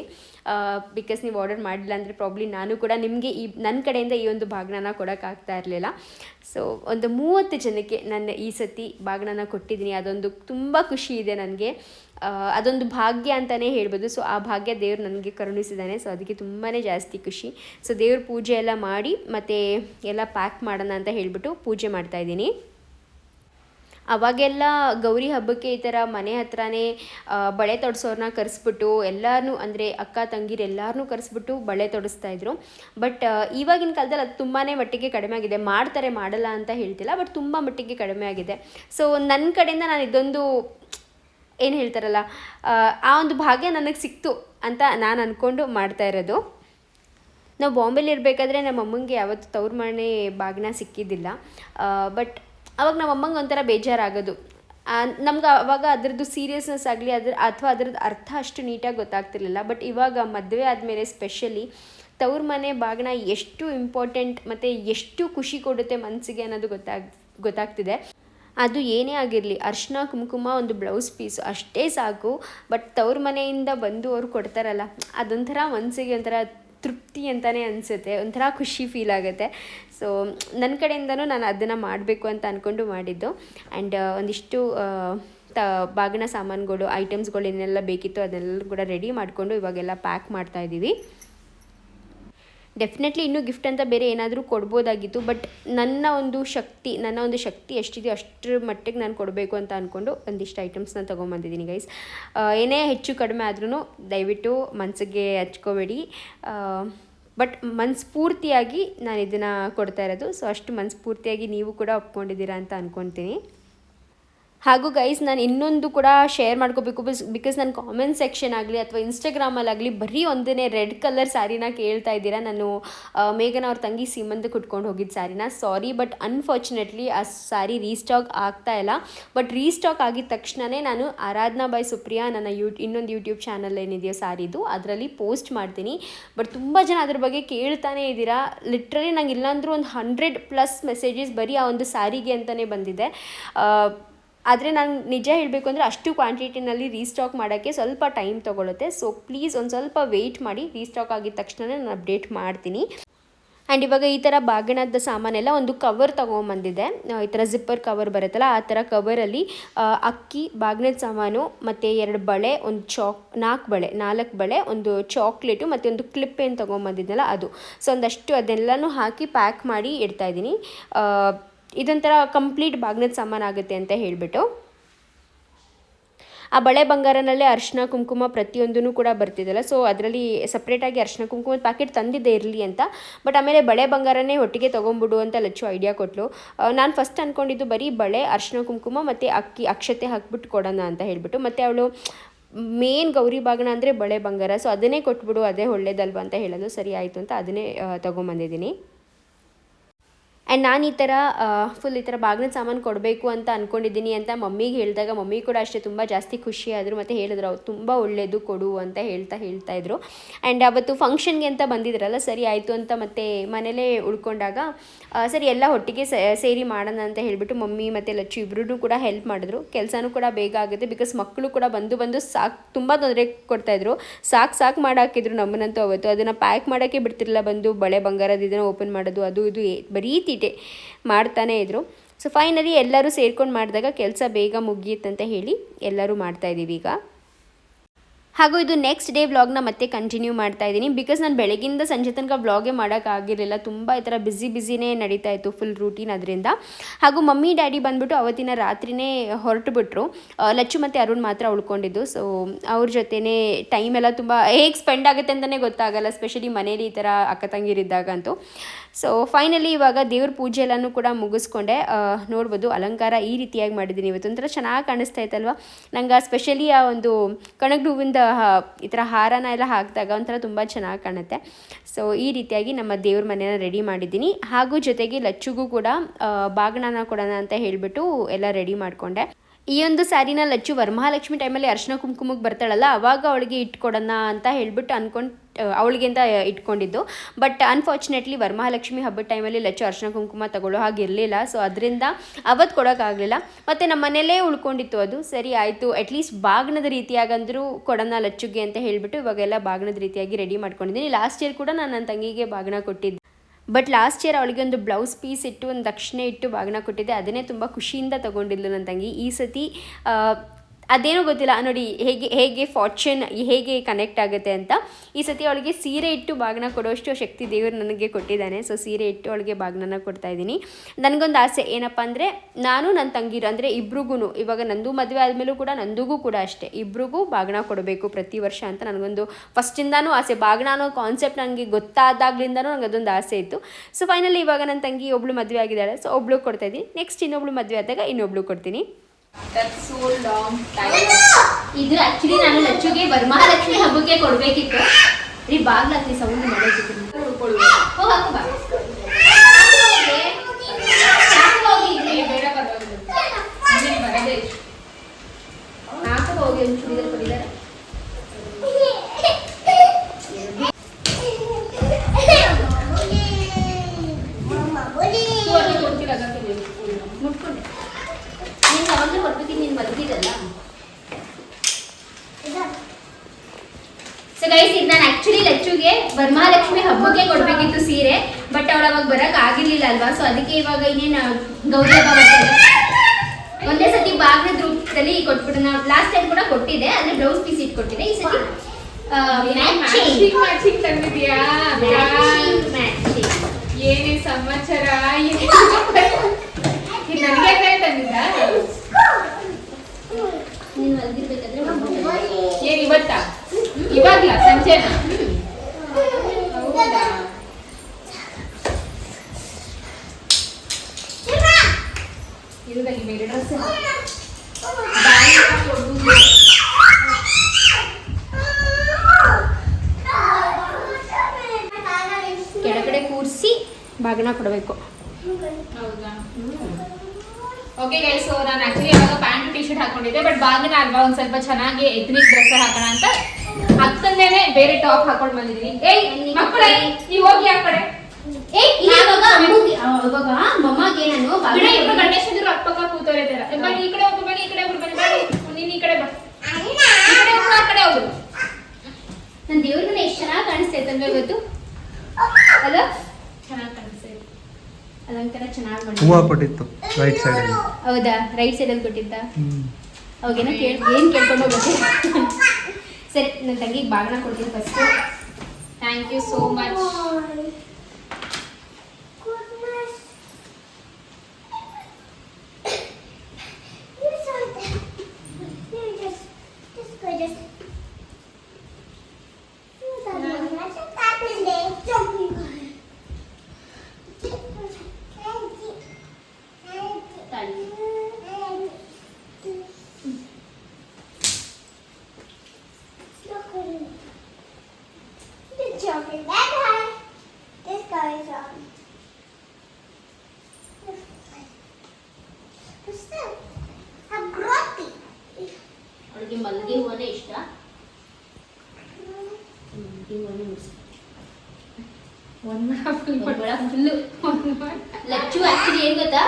Speaker 1: ಬಿಕಾಸ್ ನೀವು ಆರ್ಡರ್ ಮಾಡಿಲ್ಲ ಅಂದರೆ ಪ್ರಾಬ್ಲಿ ನಾನು ಕೂಡ ನಿಮಗೆ ಈ ನನ್ನ ಕಡೆಯಿಂದ ಈ ಒಂದು ಬಾಗ್ನನ ಕೊಡೋಕ್ಕಾಗ್ತಾ ಇರಲಿಲ್ಲ. ಸೊ ಒಂದು ಮೂವತ್ತು ಜನಕ್ಕೆ ನನ್ನ ಈ ಸತಿ ಬಾಗ್ನನ ಕೊಟ್ಟಿದ್ದೀನಿ. ಅದೊಂದು ತುಂಬ ಖುಷಿ ಇದೆ ನನಗೆ. ಅದೊಂದು ಭಾಗ್ಯ ಅಂತಲೇ ಹೇಳ್ಬೋದು. ಸೊ ಆ ಭಾಗ್ಯ ದೇವರು ನನಗೆ ಕರುಣಿಸಿದ್ದಾನೆ. ಸೊ ಅದಕ್ಕೆ ತುಂಬಾ ಜಾಸ್ತಿ ಖುಷಿ. ಸೊ ದೇವ್ರ ಪೂಜೆ ಎಲ್ಲ ಮಾಡಿ, ಮತ್ತು ಎಲ್ಲ ಪ್ಯಾಕ್ ಮಾಡೋಣ ಅಂತ ಹೇಳಿಬಿಟ್ಟು ಪೂಜೆ ಮಾಡ್ತಾಯಿದ್ದೀನಿ ಅವಾಗೆಲ್ಲ ಗೌರಿ ಹಬ್ಬಕ್ಕೆ ಈ ಥರ ಮನೆ ಹತ್ರನೇ ಬಳೆ ತೊಡಿಸೋರನ್ನ ಕರೆಸ್ಬಿಟ್ಟು ಎಲ್ಲರೂ ಅಂದರೆ ಅಕ್ಕ, ತಂಗಿರು ಎಲ್ಲರನ್ನೂ ಕರೆಸ್ಬಿಟ್ಟು ಬಳೆ ತೊಡಿಸ್ತಾಯಿದ್ರು ಬಟ್ ಇವಾಗಿನ ಕಾಲದಲ್ಲಿ ಅದು ತುಂಬಾ ಮಟ್ಟಿಗೆ ಕಡಿಮೆ ಆಗಿದೆ. ಮಾಡ್ತಾರೆ, ಮಾಡಲ್ಲ ಅಂತ ಹೇಳ್ತಿಲ್ಲ ಬಟ್ ತುಂಬ ಮಟ್ಟಿಗೆ ಕಡಿಮೆ ಆಗಿದೆ. ಸೊ ನನ್ನ ಕಡೆಯಿಂದ ನಾನು ಇದೊಂದು ಏನು ಹೇಳ್ತಾರಲ್ಲ ಆ, ಒಂದು ಭಾಗ್ಯ ನನಗೆ ಸಿಕ್ತು ಅಂತ ನಾನು ಅಂದ್ಕೊಂಡು ಮಾಡ್ತಾ ಇರೋದು. ನಾವು ಬಾಂಬೆಲಿ ಇರಬೇಕಾದ್ರೆ ನಮ್ಮ ಅಮ್ಮಂಗೆ ಯಾವತ್ತು ತವ್ರ ಮನೆ ಬಾಗಿನ ಸಿಕ್ಕಿದ್ದಿಲ್ಲ ಬಟ್ ಅವಾಗ ನಮ್ಮ ಅಮ್ಮಂಗೆ ಒಂಥರ ಬೇಜಾರಾಗೋದು. ನಮ್ಗೆ ಅವಾಗ ಅದರದ್ದು ಸೀರಿಯಸ್ನೆಸ್ ಆಗಲಿ ಅದ್ರ ಅಥವಾ ಅದ್ರದ್ದು ಅರ್ಥ ಅಷ್ಟು ನೀಟಾಗಿ ಗೊತ್ತಾಗ್ತಿರ್ಲಿಲ್ಲ. ಬಟ್ ಇವಾಗ ಮದುವೆ ಆದಮೇಲೆ ಸ್ಪೆಷಲಿ ತವ್ರ ಮನೆ ಬಾಗಿನ ಎಷ್ಟು ಇಂಪಾರ್ಟೆಂಟ್ ಮತ್ತು ಎಷ್ಟು ಖುಷಿ ಕೊಡುತ್ತೆ ಮನಸ್ಸಿಗೆ ಅನ್ನೋದು ಗೊತ್ತಾಗ್ ಗೊತ್ತಾಗ್ತಿದೆ. ಅದು ಏನೇ ಆಗಿರಲಿ, ಅರ್ಶಿನ, ಕುಂಕುಮ ಒಂದು ಬ್ಲೌಸ್ ಪೀಸ್ ಅಷ್ಟೇ ಸಾಕು ಬಟ್ ತವ್ರ ಮನೆಯಿಂದ ಬಂದು ಅವ್ರು ಕೊಡ್ತಾರಲ್ಲ, ಅದೊಂಥರ ಮನಸ್ಸಿಗೆ ಒಂಥರ ತೃಪ್ತಿ ಅಂತಲೇ ಅನಿಸುತ್ತೆ, ಒಂಥರ ಖುಷಿ ಫೀಲ್ ಆಗುತ್ತೆ. ಸೊ ನನ್ನ ಕಡೆಯಿಂದನೂ ನಾನು ಅದನ್ನು ಮಾಡಬೇಕು ಅಂತ ಅಂದ್ಕೊಂಡು ಮಾಡಿದ್ದು. ಆ್ಯಂಡ್ ಒಂದಿಷ್ಟು ತ, ಬಾಗಿನ ಸಾಮಾನುಗಳು ಐಟಮ್ಸ್ಗಳು ಏನೆಲ್ಲ ಬೇಕಿತ್ತು ಅದನ್ನೆಲ್ಲ ಕೂಡ ರೆಡಿ ಮಾಡಿಕೊಂಡು ಇವಾಗೆಲ್ಲ ಪ್ಯಾಕ್ ಮಾಡ್ತಾ ಇದ್ದೀವಿ ಡೆಫಿನೆಟ್ಲಿ ಇನ್ನೂ ಗಿಫ್ಟ್ ಅಂತ ಬೇರೆ ಏನಾದರೂ ಕೊಡ್ಬೋದಾಗಿತ್ತು ಬಟ್ ನನ್ನ ಒಂದು ಶಕ್ತಿ, ನನ್ನ ಒಂದು ಶಕ್ತಿ ಎಷ್ಟಿದೆಯೋ ಅಷ್ಟರ ಮಟ್ಟಿಗೆ ನಾನು ಕೊಡಬೇಕು ಅಂತ ಅಂದ್ಕೊಂಡು ಒಂದಿಷ್ಟು ಐಟಮ್ಸ್ನ ತೊಗೊಂಬಂದಿದ್ದೀನಿ ಗೈಸ್ ಏನೇ ಹೆಚ್ಚು ಕಡಿಮೆ ಆದ್ರೂ ದಯವಿಟ್ಟು ಮನಸ್ಸಿಗೆ ಹಚ್ಕೋಬೇಡಿ. ಬಟ್ ಮನಸ್ಫೂರ್ತಿಯಾಗಿ ನಾನು ಇದನ್ನು ಕೊಡ್ತಾ ಇರೋದು ಸೊ ಅಷ್ಟು ಮನಸ್ಫೂರ್ತಿಯಾಗಿ ನೀವು ಕೂಡ ಒಪ್ಕೊಂಡಿದ್ದೀರಾ ಅಂತ ಅಂದ್ಕೊತೀನಿ ಹಾಗೂ ಗೈಸ್ ನಾನು ಇನ್ನೊಂದು ಕೂಡ ಶೇರ್ ಮಾಡ್ಕೋಬೇಕು. ಬಿಸ್ ಬಿಕಾಸ್ ನನ್ನ ಕಾಮೆಂಟ್ ಸೆಕ್ಷನ್ ಆಗಲಿ ಅಥವಾ ಇನ್ಸ್ಟಾಗ್ರಾಮಲ್ಲಾಗಲಿ ಬರೀ ಒಂದೇ ರೆಡ್ ಕಲರ್ ಸ್ಯಾರಿನ ಕೇಳ್ತಾ ಇದ್ದೀರಾ. ನಾನು ಮೇಘನ ಅವ್ರ ತಂಗಿ ಸೀಮಂತ ಕುಟ್ಕೊಂಡು ಹೋಗಿದ್ದ ಸ್ಯಾರಿನ ಸಾರಿ ಬಟ್ ಅನ್ಫಾರ್ಚುನೇಟ್ಲಿ ಆ ಸ್ಯಾರಿ ರೀಸ್ಟಾಕ್ ಆಗ್ತಾ ಇಲ್ಲ. ಬಟ್ ರೀಸ್ಟಾಕ್ ಆಗಿದ ತಕ್ಷಣವೇ ನಾನು ಆರಾಧನಾ ಬಾಯ್ ಸುಪ್ರಿಯಾ ನನ್ನ ಯೂ ಇನ್ನೊಂದು ಯೂಟ್ಯೂಬ್ ಚಾನಲ್ ಏನಿದೆಯೋ ಸ್ಯಾರಿದು ಅದರಲ್ಲಿ ಪೋಸ್ಟ್ ಮಾಡ್ತೀನಿ. ಬಟ್ ತುಂಬ ಜನ ಅದ್ರ ಬಗ್ಗೆ ಕೇಳ್ತಾನೆ ಇದ್ದೀರಾ. ಲಿಟ್ರಲಿ ನಂಗೆ ಇಲ್ಲಾಂದ್ರೂ ಒಂದು ಹಂಡ್ರೆಡ್ ಪ್ಲಸ್ ಮೆಸೇಜಸ್ ಬರೀ ಆ ಒಂದು ಸ್ಯಾರಿಗೆ ಅಂತಲೇ ಬಂದಿದೆ. ಆದರೆ ನಾನು ನಿಜ ಹೇಳಬೇಕು ಅಂದರೆ ಅಷ್ಟು ಕ್ವಾಂಟಿಟಿನಲ್ಲಿ ರೀಸ್ಟಾಕ್ ಮಾಡೋಕ್ಕೆ ಸ್ವಲ್ಪ ಟೈಮ್ ತೊಗೊಳುತ್ತೆ. ಸೊ ಪ್ಲೀಸ್ ಒಂದು ಸ್ವಲ್ಪ ವೆಯ್ಟ್ ಮಾಡಿ. ರೀಸ್ಟಾಕ್ ಆಗಿದ ತಕ್ಷಣ ನಾನು ಅಪ್ಡೇಟ್ ಮಾಡ್ತೀನಿ. ಆ್ಯಂಡ್ ಇವಾಗ ಈ ಥರ ಬಾಗಿಣದ ಸಾಮಾನೆಲ್ಲ ಒಂದು ಕವರ್ ತೊಗೊಂಬಂದಿದೆ. ಈ ಥರ ಜಿಪ್ಪರ್ ಕವರ್ ಬರುತ್ತಲ್ಲ ಆ ಥರ ಕವರಲ್ಲಿ ಅಕ್ಕಿ ಬಾಗಿಣದ ಸಾಮಾನು ಮತ್ತು ಎರಡು ಬಳೆ ಒಂದು ಚಾಕ್ ನಾಲ್ಕು ಬಳೆ ನಾಲ್ಕು ಬಳೆ ಒಂದು ಚಾಕ್ಲೇಟು ಮತ್ತು ಒಂದು ಕ್ಲಿಪ್ ಏನು ತೊಗೊಂಬಂದಿದ್ದೆಲ್ಲ ಅದು. ಸೊ ಒಂದಷ್ಟು ಅದೆಲ್ಲನೂ ಹಾಕಿ ಪ್ಯಾಕ್ ಮಾಡಿ ಇಡ್ತಾ ಇದ್ದೀನಿ. ಆ, ಇದೊಂಥರ ಕಂಪ್ಲೀಟ್ ಭಾಗ್ನದ ಸಾಮಾನು ಆಗುತ್ತೆ ಅಂತ ಹೇಳಿಬಿಟ್ಟು. ಆ ಬಳೆ ಬಂಗಾರನಲ್ಲೇ ಅರ್ಶಿನ, ಕುಂಕುಮ ಪ್ರತಿಯೊಂದೂ ಕೂಡ ಬರ್ತಿದ್ದಲ್ಲ ಸೊ ಅದರಲ್ಲಿ ಸಪ್ರೇಟಾಗಿ ಅರ್ಶಿನ ಕುಂಕುಮದ ಪ್ಯಾಕೆಟ್ ತಂದಿದ್ದೆ ಇರಲಿ ಅಂತ ಬಟ್ ಆಮೇಲೆ ಬಳೆ ಬಂಗಾರನೇ ಒಟ್ಟಿಗೆ ತೊಗೊಂಬಿಡು ಅಂತ ಲಚ್ಚು ಐಡಿಯಾ ಕೊಟ್ಟಲು ನಾನು ಫಸ್ಟ್ ಅಂದ್ಕೊಂಡಿದ್ದು ಬರೀ ಬಳೆ, ಅರ್ಶಿನ, ಕುಂಕುಮ ಮತ್ತು ಅಕ್ಕಿ, ಅಕ್ಷತೆ ಹಾಕ್ಬಿಟ್ಟು ಕೊಡೋಣ ಅಂತ ಹೇಳಿಬಿಟ್ಟು, ಮತ್ತು ಅವಳು ಮೇನ್ ಗೌರಿ ಬಾಗಣ ಅಂದರೆ ಬಳೆ ಬಂಗಾರ ಸೊ ಅದನ್ನೇ ಕೊಟ್ಬಿಡು, ಅದೇ ಒಳ್ಳೇದಲ್ವಾ ಅಂತ ಹೇಳೋದು ಸರಿ ಆಯಿತು ಅಂತ ಅದನ್ನೇ ತೊಗೊಂಬಂದಿದ್ದೀನಿ ಆ್ಯಂಡ್ ನಾನು ಈ ಥರ ಫುಲ್ ಈ ಥರ ಬಾಗಿನ ಸಾಮಾನು ಕೊಡಬೇಕು ಅಂತ ಅಂದ್ಕೊಂಡಿದ್ದೀನಿ ಅಂತ ಮಮ್ಮಿಗೆ ಹೇಳಿದಾಗ ಮಮ್ಮಿ ಕೂಡ ಅಷ್ಟೇ ತುಂಬ ಜಾಸ್ತಿ ಖುಷಿಯಾದರು ಮತ್ತು ಹೇಳಿದ್ರು, ಅವ್ರು ತುಂಬ ಒಳ್ಳೆಯದು ಕೊಡು ಅಂತ ಹೇಳ್ತಾ ಹೇಳ್ತಾ ಇದ್ರು. ಆ್ಯಂಡ್ ಅವತ್ತು ಫಂಕ್ಷನ್ಗೆ ಅಂತ ಬಂದಿದ್ರಲ್ಲ, ಸರಿ ಆಯಿತು ಅಂತ ಮತ್ತೆ ಮನೇಲೇ ಉಳ್ಕೊಂಡಾಗ ಸರಿ, ಎಲ್ಲ ಒಟ್ಟಿಗೆ ಸೇರಿ ಮಾಡೋಣ ಅಂತ ಹೇಳಿಬಿಟ್ಟು ಮಮ್ಮಿ ಮತ್ತು ಲಚ್ಚು ಇಬ್ಬರೂ ಕೂಡ ಹೆಲ್ಪ್ ಮಾಡಿದ್ರು. ಕೆಲಸನೂ ಕೂಡ ಬೇಗ ಆಗುತ್ತೆ ಬಿಕಾಸ್ ಮಕ್ಕಳು ಕೂಡ ಬಂದು ಬಂದು ಸಾಕು, ತುಂಬ ತೊಂದರೆ ಕೊಡ್ತಾಯಿದ್ರು ಸಾಕು ಸಾಕು ಮಾಡಾಕಿದ್ರು ನಮ್ಮನ್ನಂತೂ ಅವತ್ತು. ಅದನ್ನು ಪ್ಯಾಕ್ ಮಾಡೋಕ್ಕೆ ಬಿಡ್ತಿರಲಿಲ್ಲ, ಬಂದು ಬಳೆ ಬಂಗಾರದ ಇದನ್ನು ಓಪನ್ ಮಾಡೋದು, ಅದು, ಇದು ಬರೀ ತೀಟೆ ಮಾಡ್ತಾನೇ ಇದ್ರು. ಸೊ ಫೈನಲಿ ಎಲ್ಲರೂ ಸೇರ್ಕೊಂಡು ಮಾಡಿದಾಗ ಕೆಲಸ ಬೇಗ ಮುಗಿಯುತ್ತಂತ ಹೇಳಿ ಎಲ್ಲರೂ ಮಾಡ್ತಾಯಿದ್ದೀವಿ ಈಗ. ಹಾಗೂ ಇದು ನೆಕ್ಸ್ಟ್ ಡೇ ವ್ಲಾಗ್ನ ಮತ್ತೆ ಕಂಟಿನ್ಯೂ ಮಾಡ್ತಾ ಇದ್ದೀನಿ. ಬಿಕಾಸ್ ನಾನು ಬೆಳಗಿಂದ ಸಂಜೆ ತನಕ ವ್ಲಾಗೇ ಮಾಡೋಕ್ಕಾಗಿರಲಿಲ್ಲ ತುಂಬ ಈ ಥರ ಬ್ಯುಸಿ ಬ್ಯುಸಿನೇ ನಡೀತಾ ಇತ್ತು ಫುಲ್ ರೂಟೀನ್ ಅದರಿಂದ. ಹಾಗೂ ಮಮ್ಮಿ ಡ್ಯಾಡಿ ಬಂದ್ಬಿಟ್ಟು ಅವತ್ತಿನ ರಾತ್ರಿನೇ ಹೊರಟು ಬಿಟ್ರು ಲಚ್ಚು ಮತ್ತು ಅರುಣ್ ಮಾತ್ರ ಉಳ್ಕೊಂಡಿದ್ದು. ಸೊ ಅವ್ರ ಜೊತೆನೇ ಟೈಮ್ ಎಲ್ಲ ತುಂಬ ಹೇಗೆ ಸ್ಪೆಂಡ್ ಆಗುತ್ತೆ ಅಂತಲೇ ಗೊತ್ತಾಗಲ್ಲ. ಸ್ಪೆಷಲಿ ಮನೇಲಿ ಈ ಥರ ಅಕ್ಕ ತಂಗಿರಿದ್ದಾಗ ಅಂತೂ. ಸೊ ಫೈನಲಿ ಇವಾಗ ದೇವ್ರ ಪೂಜೆ ಎಲ್ಲನೂ ಕೂಡ ಮುಗಿಸ್ಕೊಂಡೆ. ನೋಡ್ಬೋದು ಅಲಂಕಾರ ಈ ರೀತಿಯಾಗಿ ಮಾಡಿದ್ದೀನಿ ಇವತ್ತು. ಒಂಥರ ಚೆನ್ನಾಗಿ ಕಾಣಿಸ್ತಾ ಇತ್ತಲ್ವ? ನಂಗೆ ಸ್ಪೆಷಲಿ ಆ ಒಂದು ಕಣಗ್ ಹೂವಿಂದ ಈ ಥರ ಹಾರನ ಎಲ್ಲ ಹಾಕಿದಾಗ ಒಂಥರ ತುಂಬ ಚೆನ್ನಾಗಿ ಕಾಣುತ್ತೆ. ಸೊ ಈ ರೀತಿಯಾಗಿ ನಮ್ಮ ದೇವ್ರ ಮನೆನ ರೆಡಿ ಮಾಡಿದ್ದೀನಿ. ಹಾಗೂ ಜೊತೆಗೆ ಲಚ್ಚುಗೂ ಕೂಡ ಬಾಗಿಣನ ಕೊಡೋಣ ಅಂತ ಹೇಳಿಬಿಟ್ಟು ಎಲ್ಲ ರೆಡಿ ಮಾಡಿಕೊಂಡೆ. ಈ ಒಂದು ಸ್ಯಾರಿನ ಲಚ್ಚು ವರಮಹಾಲಕ್ಷ್ಮಿ ಟೈಮಲ್ಲಿ ಅರ್ಶಿನ ಕುಂಕುಮಕ್ಕೆ ಬರ್ತಾಳಲ್ಲ, ಅವಾಗ ಅವಳಿಗೆ ಇಟ್ಕೊಡೋಣ ಅಂತ ಹೇಳ್ಬಿಟ್ಟು ಅನ್ಕೊಂಡು ಅವಳಿಗೆ ಅಂತ ಇಟ್ಕೊಂಡಿದ್ದು. ಬಟ್ ಅನ್ಫಾರ್ಚುನೇಟ್ಲಿ ವರಮಹಾಲಕ್ಷ್ಮಿ ಹಬ್ಬದ ಟೈಮಲ್ಲಿ ಲಚ್ಚು ಅರ್ಶಿನ ಕುಂಕುಮ ತಗೊಳ್ಳೋ ಹಾಗೆ ಇರಲಿಲ್ಲ. ಸೊ ಅದರಿಂದ ಅವತ್ತು ಕೊಡೋಕ್ಕಾಗಲಿಲ್ಲ ಮತ್ತು ನಮ್ಮ ಮನೇಲೇ ಉಳ್ಕೊಂಡಿತ್ತು ಅದು. ಸರಿ, ಆಯಿತು. ಅಟ್ಲೀಸ್ಟ್ ಬಾಗ್ನದ ರೀತಿಯಾಗಂದರೂ ಕೊಡೋಣ ಲಚ್ಚುಗೆ ಅಂತ ಹೇಳಿಬಿಟ್ಟು ಇವಾಗೆಲ್ಲ ಬಾಗ್ನದ ರೀತಿಯಾಗಿ ರೆಡಿ ಮಾಡ್ಕೊಂಡಿದ್ದೀನಿ. ಲಾಸ್ಟ್ ಇಯರ್ ಕೂಡ ನಾನು ನನ್ನ ತಂಗಿಗೆ ಬಾಗ್ನ ಕೊಟ್ಟಿದ್ದೆ. ಬಟ್ ಲಾಸ್ಟ್ ಇಯರ್ ಅವಳಿಗೆ ಒಂದು ಬ್ಲೌಸ್ ಪೀಸ್ ಇಟ್ಟು, ಒಂದು ದಕ್ಷಿಣೆ ಇಟ್ಟು ಬಾಗಿನ ಕೊಟ್ಟಿದ್ದೆ. ಅದನ್ನೇ ತುಂಬ ಖುಷಿಯಿಂದ ತೊಗೊಂಡಿದ್ಲು ನನ್ನ ತಂಗಿ ಈ ಸತಿ ಅದೇನೋ ಗೊತ್ತಿಲ್ಲ. ನೋಡಿ, ಹೇಗೆ ಹೇಗೆ ಫಾರ್ಚೂನ್ ಹೇಗೆ ಕನೆಕ್ಟ್ ಆಗುತ್ತೆ ಅಂತ. ಈ ಸತಿ ಅವಳಿಗೆ ಸೀರೆ ಇಟ್ಟು ಬಾಗ್ನ ಕೊಡೋಷ್ಟು ಶಕ್ತಿ ದೇವರು ನನಗೆ ಕೊಟ್ಟಿದ್ದಾನೆ. ಸೊ ಸೀರೆ ಇಟ್ಟು ಅವಳಿಗೆ ಬಾಗಿನ ಕೊಡ್ತಾ ಇದ್ದೀನಿ. ನನಗೊಂದು ಆಸೆ ಏನಪ್ಪ ಅಂದರೆ, ನಾನು ನನ್ನ ತಂಗಿರು, ಅಂದರೆ ಇಬ್ರಿಗೂ ಇವಾಗ ನಂದು ಮದುವೆ ಆದಮೇಲೂ ಕೂಡ ನಂದಿಗೂ ಕೂಡ ಅಷ್ಟೇ. ಇಬ್ರಿಗೂ ಬಾಗ್ನ ಕೊಡಬೇಕು ಪ್ರತಿ ವರ್ಷ ಅಂತ ನನಗೊಂದು ಫಸ್ಟಿಂದನೂ ಆಸೆ. ಬಾಗಿನ ಅನ್ನೋ ಕಾನ್ಸೆಪ್ಟ್ ನನಗೆ ಗೊತ್ತಾದಾಗ್ಲಿಂದನೂ ನನಗೆ ಅದೊಂದು ಆಸೆ ಇತ್ತು. ಸೊ ಫೈನಲಿ ಇವಾಗ ನನ್ನ ತಂಗಿ ಒಬ್ಳು ಮದುವೆ ಆಗಿದ್ದಾಳೆ. ಸೊ ಒಬ್ಳು ಕೊಡ್ತಾ ಇದ್ದೀನಿ. ನೆಕ್ಸ್ಟ್ ಇನ್ನೊಬ್ಳು ಮದುವೆ ಆದಾಗ ಇನ್ನೊಬ್ಳು ಕೊಡ್ತೀನಿ. ಇದು ಆಕ್ಚುಲಿ ನಾನು ಲಚ್ಚುಗೆ ವರಮಹಾಲಕ್ಷ್ಮಿ ಹಬ್ಬಕ್ಕೆ ಕೊಡ್ಬೇಕಿತ್ತು. ರೀ ಬಾಗ್ಲಾತ್ರಿ ಸೌಂಡ್ ಮಾಡೋದಕ್ಕೆ ಹೋಗ್ ಹಾಕು ಬಾ. ಹಾಕು ಹೋಗಿ.
Speaker 2: ಬೇಡ ಪರವಾಗಿಲ್ಲ ನೀನ್ ಬರದೇ ಇಷ್ಟು.
Speaker 1: ಹಾಕು ಹೋಗಿ ಒಂದು ಚೂಡಿದಾರ್ ಕೊಟ್ಟಿದ್ದಾರೆ
Speaker 2: ತೋರ್ಸಿ ಕೊಡ್ತೀರ ಅದಕ್ಕೆ
Speaker 1: ಮುಟ್ಕೊಂಡೆ ನೀನು ಯಾವಾಗಲೂ ಕೊಡ್ಬೇಕಿತ್ತು ನೀನು ಮಲಗಿದಲ್ಲ ಸೊ ಗೈಸ್ ಇದು ನಾನು ಆಕ್ಚುಲಿ ಲಚ್ಚುಗೆ ವರಮಹಾಲಕ್ಷ್ಮಿ ಹಬ್ಬಕ್ಕೆ ಕೊಡ್ಬೇಕಿತ್ತು ಸೀರೆ ಬಟ್ ಅವಳು ಅವಾಗ ಬರಕ್ ಆಗಿರ್ಲಿಲ್ಲ ಅಲ್ವಾ? ಸೊ ಅದಕ್ಕೆ ಇವಾಗ ಇನ್ನೇನು ಗೌರಿ ಹಬ್ಬ ಒಂದೇ ಸತಿ ಬಾಗ್ನದ ರೂಪದಲ್ಲಿ ಕೊಟ್ಬಿಟ್ಟು ನಾವು ಲಾಸ್ಟ್ ಟೈಮ್ ಕೂಡ ಕೊಟ್ಟಿದ್ದೆ ಅಂದ್ರೆ ಬ್ಲೌಸ್ ಪೀಸ್ ಇಟ್ಕೊಟ್ಟಿದ್ದೆ. ಈ ಸತಿ
Speaker 2: ಏನೇ ಸಮಾಚಾರ ನನಗೆ ತಂದಿದ್ದ? ಏನ್ ಇವತ್ತಾ? ಇವಾಗ್ಲಾ? ಸಂಜೆನಾ
Speaker 1: ಕೆಳಗಡೆ ಕೂರಿಸಿ ಬಾಗಿನ ಕೊಡಬೇಕು.
Speaker 2: ಹೌದಾ? ಓಕೆ ಗೈಸ್ ನಾನು ಆಕ್ಚುಲಿ ಇವಾಗ ಪ್ಯಾಂಟ್ ಟಿ ಶರ್ಟ್ ಹಾಕೊಂಡಿದ್ದೆ ಬಟ್ ಬಾಗಿನ ಅಲ್ವಾ? ಒಂದು ಸ್ವಲ್ಪ ಚೆನ್ನಾಗಿ ಎಥ್ನಿಕ್ ಡ್ರೆಸ್ ಹಾಕೋಣ ಅಂತ ಹತ್ತಂದೇನೆ ಬೇರೆ ಟಾಪ್ ಹಾಕೊಂಡ್ ಬಂದಿದ್ದೀನಿ ಏಯ್ ಮಕ್ಕಳೇ ನೀವು ಹೋಗಿ ಆ ಕಡೆ.
Speaker 1: ಏ ಇಲ್ಲ ಇವಾಗ ಇವಾಗ ಮಮ್ಮಗೆ ನಾನು
Speaker 2: ಬಿಡ
Speaker 1: ಬಾಗಿನ
Speaker 2: ಇಬ್ರು ಗಣೇಶಂದ್ರು ಅಕ್ಕಪಕ್ಕ ಕೂತವ್ರೆ ತರ ಬನ್ನಿ ಈ ಕಡೆ ಒಬ್ರು ಬನ್ನಿ ಈ ಕಡೆ ಒಬ್ರು ಬನ್ನಿ ಬನ್ನಿ. ನೀನ್ ಈ ಕಡೆ ಬಾ. ಈ ಕಡೆ ಒಬ್ರು ಆ ಕಡೆ ಹೋಗು.
Speaker 1: ನನ್ನ ದೇವ್ರಿಗೂ ಎಷ್ಟು ಚೆನ್ನಾಗಿ ಕಾಣಿಸ್ತೈತೆ ಅಲ್ವಾ ಇವತ್ತು ಅಲ್ಲ
Speaker 2: ಚೆನ್ನಾಗಿ ಕಾಣಿಸ್ತೈತೆ
Speaker 1: ಅಲಂಕಾರ ಚೆನ್ನಾಗಿ
Speaker 4: ಹೂವು
Speaker 1: ಮಾಡಿ
Speaker 4: ಕೊಟ್ಟಿತ್ತು ರೈಟ್ ಸೈಡಲ್ಲಿ
Speaker 1: ಹೌದಾ? ರೈಟ್ ಸೈಡ್ ಕೊಟ್ಟಿದ್ದ
Speaker 4: ಅವಾಗ
Speaker 1: ಅವಾಗೇನೋ ಕೇಳಿ ಏನು ಕೇಳ್ಕೊಂಡು ಹೋಗುತ್ತೆ ಸರಿ ನನ್ನ ತಂಗಿಗೆ ಬಾಗಿನ ಕೊಡ್ತೀನಿ first
Speaker 2: thank you so much
Speaker 1: ಮಲ್ಲಿಗೆ ಹೂವನೇ ಇಷ್ಟ. ಮಲ್ಲಿಗೆ ಹೂವನೇ ಲಚ್ಚು ಆಕ್ಚುಲಿ ಏನ್ ಗೊತ್ತಾ?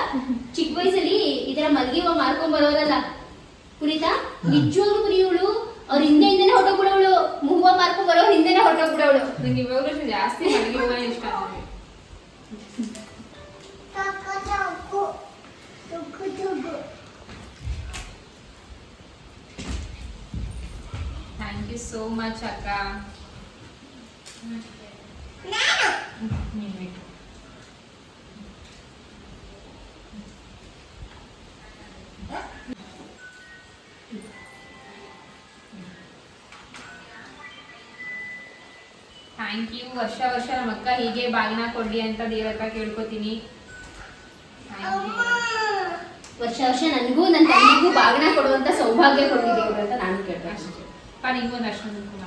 Speaker 1: ಚಿಕ್ಕ ವಯಸ್ಸಲ್ಲಿ ಈ ತರ ಮಲ್ಗಿ ಹೂವ ಮಾರ್ಕೊಂಡ್ ಬರೋರಲ್ಲ. ಕುರಿತಾ ನಿಜವಾಗ್ಲೂ ಕುರಿಯವಳು ಅವ್ರ ಹಿಂದೆ ಹಿಂದೆನೆ ಹೊಟ್ಟೋಗ್ಬಿಡವಳು ಹೂವ ಮಾರ್ಕೊಂಡ್ ಬರೋ ಹಿಂದೆನೆ ಹೊಟ್ಟೋಗ್ಬಿಡವಳು
Speaker 2: ನಂಗೆ ಇವಾಗ ಜಾಸ್ತಿ ಮಲ್ಗಿ ಹೂವ ಇಷ್ಟ. ಯು ಸೋ ಮಚ್ ಅಕ್ಕ. ಥ್ಯಾಂಕ್ ಯು ವರ್ಷ ವರ್ಷ ನಮ್ಮ ಅಕ್ಕ ಹೀಗೆ ಬಾಗಿನ ಕೊಡ್ಲಿ ಅಂತ ದೇವ್ರ ಹತ್ರ ಕೇಳ್ಕೊತೀನಿ.
Speaker 1: ವರ್ಷ ವರ್ಷ ನನಗೂ ನನ್ನ ತಂಗಿಗೂ ಬಾಗಿನ ಕೊಡುವಂತ ಸೌಭಾಗ್ಯ ಕೊಟ್ಟಿದ್ದೀವಿ ಅಂತ ನಾನು ಕೇಳ್ದೆ
Speaker 2: ಅಷ್ಟೇ ಪಾ ನಿಂಗೊಂದು ಅಷ್ಟು ಕುಂಕುಮ.